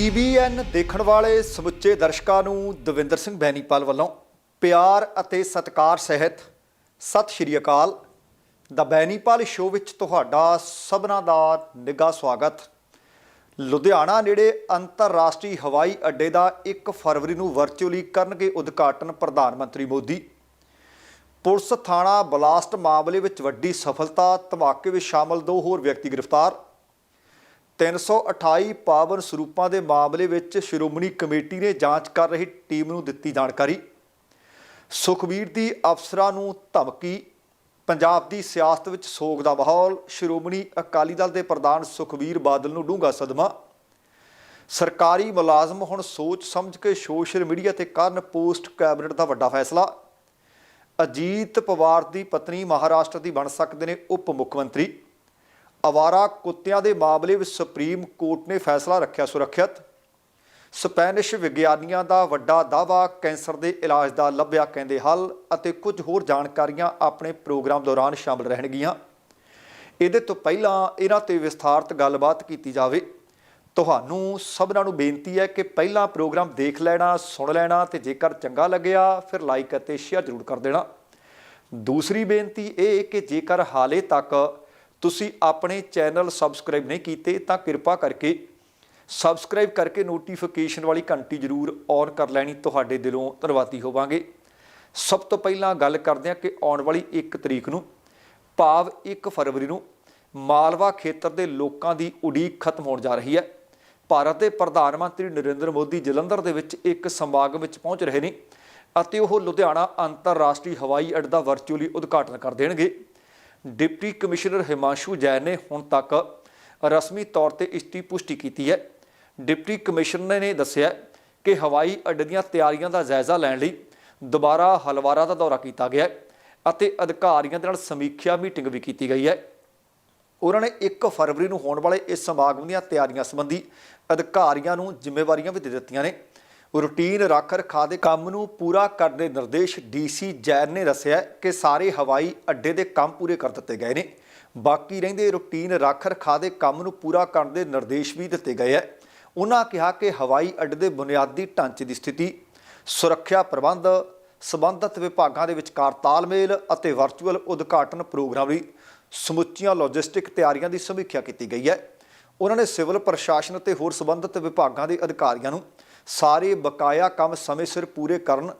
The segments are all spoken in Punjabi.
ਟੀਵੀਐਨ ਦੇਖਣ ਵਾਲੇ ਸਮੁੱਚੇ ਦਰਸ਼ਕਾਂ ਨੂੰ ਦਵਿੰਦਰ ਸਿੰਘ ਬੈਨੀਪਾਲ ਵੱਲੋਂ ਪਿਆਰ ਅਤੇ ਸਤਿਕਾਰ ਸਹਿਤ ਸਤਿ ਸ਼੍ਰੀ ਅਕਾਲ। ਦਾ ਬੈਨੀਪਾਲ ਸ਼ੋਅ ਵਿੱਚ ਤੁਹਾਡਾ ਸਭਨਾਂ ਦਾ ਨਿੱਘਾ ਸਵਾਗਤ। ਲੁਧਿਆਣਾ ਨੇੜੇ ਅੰਤਰਰਾਸ਼ਟਰੀ ਹਵਾਈ ਅੱਡੇ ਦਾ 1 ਫਰਵਰੀ ਨੂੰ ਵਰਚੁਅਲੀ ਕਰਨਗੇ ਉਦਘਾਟਨ ਪ੍ਰਧਾਨ ਮੰਤਰੀ ਮੋਦੀ। ਪੁਲਿਸ ਥਾਣਾ ਬਲਾਸਟ ਮਾਮਲੇ ਵਿੱਚ ਵੱਡੀ ਸਫਲਤਾ, ਧਮਾਕੇ ਵਿੱਚ ਸ਼ਾਮਲ ਦੋ ਹੋਰ ਵਿਅਕਤੀ ਗ੍ਰਿਫਤਾਰ। 328 ਪਾਵਨ ਸਰੂਪਾਂ ਦੇ ਮਾਮਲੇ ਵਿੱਚ ਸ਼੍ਰੋਮਣੀ ਕਮੇਟੀ ਨੇ ਜਾਂਚ ਕਰ ਰਹੀ ਟੀਮ ਨੂੰ ਦਿੱਤੀ ਜਾਣਕਾਰੀ। ਸੁਖਬੀਰ ਦੀ ਅਫਸਰਾਂ ਨੂੰ ਧਮਕੀ, ਪੰਜਾਬ ਦੀ ਸਿਆਸਤ ਵਿੱਚ ਸੋਗ ਦਾ ਮਾਹੌਲ, ਸ਼੍ਰੋਮਣੀ ਅਕਾਲੀ ਦਲ ਦੇ ਪ੍ਰਧਾਨ ਸੁਖਬੀਰ ਬਾਦਲ ਨੂੰ ਡੂੰਘਾ ਸਦਮਾ। ਸਰਕਾਰੀ ਮੁਲਾਜ਼ਮ ਹੁਣ ਸੋਚ ਸਮਝ ਕੇ ਸੋਸ਼ਲ ਮੀਡੀਆ ਤੇ ਕਰਨ ਪੋਸਟ ਕੈਬਨਿਟ ਦਾ ਵੱਡਾ ਫੈਸਲਾ। ਅਜੀਤ ਪਵਾਰ ਦੀ ਪਤਨੀ ਮਹਾਰਾਸ਼ਟਰ ਦੀ ਬਣ ਸਕਦੇ ਨੇ ਉਪ ਮੁੱਖ ਮੰਤਰੀ। ਅਵਾਰਾ ਕੁੱਤਿਆਂ ਦੇ ਮਾਮਲੇ ਵਿੱਚ ਸੁਪਰੀਮ ਕੋਰਟ ਨੇ ਫੈਸਲਾ ਰੱਖਿਆ ਸੁਰੱਖਿਅਤ। ਸਪੈਨਿਸ਼ ਵਿਗਿਆਨੀਆਂ ਦਾ ਵੱਡਾ ਦਾਅਵਾ ਕੈਂਸਰ ਦੇ ਇਲਾਜ ਦਾ ਲੱਭਿਆ ਕਹਿੰਦੇ ਹੱਲ ਅਤੇ ਕੁਝ ਹੋਰ ਜਾਣਕਾਰੀਆਂ ਆਪਣੇ ਪ੍ਰੋਗਰਾਮ ਦੌਰਾਨ ਸ਼ਾਮਲ ਰਹਿਣਗੀਆਂ। ਇਹਦੇ ਤੋਂ ਪਹਿਲਾਂ ਇਹਨਾਂ ਤੇ ਵਿਸਥਾਰਤ ਗੱਲਬਾਤ ਕੀਤੀ ਜਾਵੇ। ਤੁਹਾਨੂੰ ਸਭਨਾਂ ਨੂੰ ਬੇਨਤੀ ਹੈ ਕਿ ਪਹਿਲਾਂ ਪ੍ਰੋਗਰਾਮ ਦੇਖ ਲੈਣਾ, ਸੁਣ ਲੈਣਾ ਤੇ ਜੇਕਰ ਚੰਗਾ ਲੱਗਿਆ ਫਿਰ ਲਾਈਕ ਅਤੇ ਸ਼ੇਅਰ ਜ਼ਰੂਰ ਕਰ ਦੇਣਾ। ਦੂਸਰੀ ਬੇਨਤੀ ਇਹ ਕਿ ਜੇਕਰ ਹਾਲੇ ਤੱਕ ਤੁਸੀਂ ਆਪਣੇ ਚੈਨਲ ਸਬਸਕ੍ਰਾਈਬ ਨਹੀਂ ਕੀਤੇ ਤਾਂ ਕਿਰਪਾ ਕਰਕੇ ਸਬਸਕ੍ਰਾਈਬ ਕਰਕੇ ਨੋਟੀਫਿਕੇਸ਼ਨ ਵਾਲੀ ਘੰਟੀ ਜ਼ਰੂਰ ਔਨ ਕਰ ਲੈਣੀ, ਤੁਹਾਡੇ ਦਿਲੋਂ ਧੰਨਵਾਦੀ ਹੋਵਾਂਗੇ। ਸਭ ਤੋਂ ਪਹਿਲਾਂ ਗੱਲ ਕਰਦੇ ਹਾਂ ਕਿ ਆਉਣ ਵਾਲੀ 1 ਤਰੀਕ ਨੂੰ, ਭਾਵ 1 ਫਰਵਰੀ ਨੂੰ, ਮਾਲਵਾ ਖੇਤਰ ਦੇ ਲੋਕਾਂ ਦੀ ਉਡੀਕ ਖਤਮ ਹੋਣ ਜਾ ਰਹੀ ਹੈ। ਭਾਰਤ ਦੇ ਪ੍ਰਧਾਨ ਮੰਤਰੀ ਨਰਿੰਦਰ ਮੋਦੀ ਜਲੰਧਰ ਦੇ ਵਿੱਚ ਇੱਕ ਸਮਾਗਮ ਵਿੱਚ ਪਹੁੰਚ ਰਹੇ ਨੇ ਅਤੇ ਉਹ ਲੁਧਿਆਣਾ ਅੰਤਰਰਾਸ਼ਟਰੀ ਹਵਾਈ ਅੱਡੇ ਦਾ ਵਰਚੁਅਲੀ ਉਦਘਾਟਨ ਕਰ ਦੇਣਗੇ। ਡਿਪਟੀ ਕਮਿਸ਼ਨਰ ਹਿਮਾਂਸ਼ੂ ਜੈਨ ਨੇ ਹੁਣ ਤੱਕ ਰਸਮੀ ਤੌਰ ਤੇ ਇਸ ਦੀ ਪੁਸ਼ਟੀ ਕੀਤੀ ਹੈ। ਡਿਪਟੀ ਕਮਿਸ਼ਨਰ ਨੇ ਦੱਸਿਆ ਕਿ ਹਵਾਈ ਅੱਡੇ ਦੀਆਂ ਤਿਆਰੀਆਂ ਦਾ ਜਾਇਜ਼ਾ ਲੈਣ ਲਈ ਦੁਬਾਰਾ ਹਲਵਾਰਾ ਦਾ ਦੌਰਾ ਕੀਤਾ ਗਿਆ ਅਤੇ ਅਧਿਕਾਰੀਆਂ ਦੇ ਨਾਲ ਸਮੀਖਿਆ ਮੀਟਿੰਗ ਵੀ ਕੀਤੀ ਗਈ ਹੈ। ਉਹਨਾਂ ਨੇ 1 ਫਰਵਰੀ ਨੂੰ ਹੋਣ ਵਾਲੇ ਇਸ ਸਮਾਗਮ ਦੀਆਂ ਤਿਆਰੀਆਂ ਸੰਬੰਧੀ ਅਧਿਕਾਰੀਆਂ ਨੂੰ ਜ਼ਿੰਮੇਵਾਰੀਆਂ ਵੀ ਦੇ ਦਿੱਤੀਆਂ ਨੇ। ਰੂਟੀਨ ਰੱਖ ਰਖਾ ਦੇ ਕੰਮ ਨੂੰ ਪੂਰਾ ਕਰਨ ਦੇ ਨਿਰਦੇਸ਼ ਡੀਸੀ ਜੈਨ ਨੇ ਦੱਸਿਆ ਕਿ ਸਾਰੇ ਹਵਾਈ ਅੱਡੇ ਦੇ ਕੰਮ ਪੂਰੇ ਕਰ ਦਿੱਤੇ ਗਏ ਨੇ। ਬਾਕੀ ਰਹਿੰਦੇ ਰੂਟੀਨ ਰੱਖ ਰਖਾ ਦੇ ਕੰਮ ਨੂੰ ਪੂਰਾ ਕਰਨ ਦੇ ਨਿਰਦੇਸ਼ ਵੀ ਦਿੱਤੇ ਗਏ ਹੈ। ਉਹਨਾਂ ਕਿਹਾ ਕਿ ਹਵਾਈ ਅੱਡੇ ਦੇ ਬੁਨਿਆਦੀ ਢਾਂਚੇ ਦੀ ਸਥਿਤੀ, ਸੁਰੱਖਿਆ ਪ੍ਰਬੰਧ, ਸਬੰਧਤ ਵਿਭਾਗਾਂ ਦੇ ਵਿਚਕਾਰ ਤਾਲਮੇਲ ਅਤੇ ਵਰਚੁਅਲ ਉਦਘਾਟਨ ਪ੍ਰੋਗਰਾਮ ਲਈ ਸਮੁੱਚੀਆਂ ਲੌਜਿਸਟਿਕ ਤਿਆਰੀਆਂ ਦੀ ਸਮੀਖਿਆ ਕੀਤੀ ਗਈ ਹੈ। ਉਹਨਾਂ ਨੇ ਸਿਵਲ ਪ੍ਰਸ਼ਾਸਨ ਅਤੇ ਹੋਰ ਸਬੰਧਤ ਵਿਭਾਗਾਂ ਦੇ ਅਧਿਕਾਰੀਆਂ ਨੂੰ ਸਾਰੇ ਬਕਾਇਆ ਕੰਮ ਸਮੇਂ ਸਿਰ ਪੂਰੇ ਕਰਨ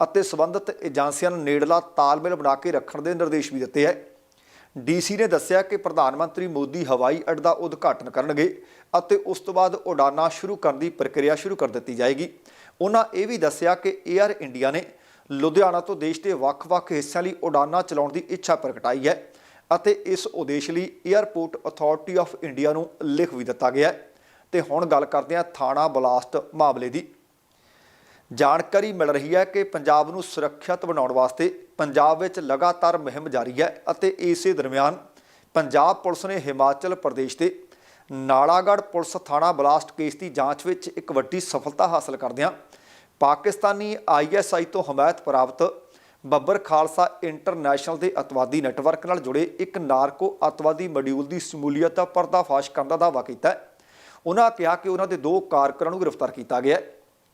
ਅਤੇ ਸਬੰਧਤ ਏਜੰਸੀਆਂ ਨਾਲ ਨੇੜਲਾ ਤਾਲਮੇਲ ਬਣਾ ਕੇ ਰੱਖਣ ਦੇ ਨਿਰਦੇਸ਼ ਵੀ ਦਿੱਤੇ ਹੈ। ਡੀਸੀ ਨੇ ਦੱਸਿਆ ਕਿ ਪ੍ਰਧਾਨ ਮੰਤਰੀ ਮੋਦੀ ਹਵਾਈ ਅੱਡੇ ਦਾ ਉਦਘਾਟਨ ਕਰਨਗੇ ਅਤੇ ਉਸ ਤੋਂ ਬਾਅਦ ਉਡਾਨਾਂ ਸ਼ੁਰੂ ਕਰਨ ਦੀ ਪ੍ਰਕਿਰਿਆ ਸ਼ੁਰੂ ਕਰ ਦਿੱਤੀ ਜਾਏਗੀ। ਉਹਨਾਂ ਇਹ ਵੀ ਦੱਸਿਆ ਕਿ 에ਅਰ ਇੰਡੀਆ ਨੇ ਲੁਧਿਆਣਾ ਤੋਂ ਦੇਸ਼ ਦੇ ਵੱਖ-ਵੱਖ ਹਿੱਸਿਆਂ ਲਈ ਉਡਾਨਾਂ ਚਲਾਉਣ ਦੀ ਇੱਛਾ ਪ੍ਰਗਟਾਈ ਹੈ ਅਤੇ ਇਸ ਉਦੇਸ਼ ਲਈ 에ਅਰਪੋਰਟ ਅਥਾਰਟੀ ਆਫ ਇੰਡੀਆ ਨੂੰ ਲਿਖ ਵੀ ਦਿੱਤਾ ਗਿਆ ਹੈ। ਤੇ ਹੁਣ ਗੱਲ ਕਰਦੇ ਹਾਂ ਥਾਣਾ ਬਲਾਸਟ ਮਾਮਲੇ ਦੀ। ਜਾਣਕਾਰੀ ਮਿਲ ਰਹੀ ਹੈ ਕਿ ਪੰਜਾਬ ਨੂੰ ਸੁਰੱਖਿਅਤ ਬਣਾਉਣ ਵਾਸਤੇ ਪੰਜਾਬ ਵਿੱਚ ਲਗਾਤਾਰ ਮੁਹਿੰਮ ਜਾਰੀ ਹੈ ਅਤੇ ਇਸੇ ਦਰਮਿਆਨ ਪੰਜਾਬ ਪੁਲਿਸ ਨੇ ਹਿਮਾਚਲ ਪ੍ਰਦੇਸ਼ ਦੇ ਨਾਲਾਗੜ੍ਹ ਪੁਲਿਸ ਥਾਣਾ ਬਲਾਸਟ ਕੇਸ ਦੀ ਜਾਂਚ ਵਿੱਚ ਇੱਕ ਵੱਡੀ ਸਫਲਤਾ ਹਾਸਲ ਕਰਦਿਆਂ ਪਾਕਿਸਤਾਨੀ ਆਈਐਸਆਈ ਤੋਂ ਹਮਾਇਤ ਪ੍ਰਾਪਤ ਬੱਬਰ ਖਾਲਸਾ ਇੰਟਰਨੈਸ਼ਨਲ ਦੇ ਅਤਵਾਦੀ ਨੈਟਵਰਕ ਨਾਲ ਜੁੜੇ ਇੱਕ ਨਾਰਕੋ ਅਤਵਾਦੀ ਮੋਡਿਊਲ ਦੀ ਸਮੂਲੀਅਤ ਦਾ ਪਰਦਾਫਾਸ਼ ਕਰਨ ਦਾ ਦਾਅਵਾ ਕੀਤਾ ਹੈ। ਉਹਨਾਂ ਕਿਹਾ ਕਿ ਉਹਨਾਂ ਦੇ ਦੋ ਕਾਰਕਰਾਂ ਨੂੰ ਗ੍ਰਿਫਤਾਰ ਕੀਤਾ ਗਿਆ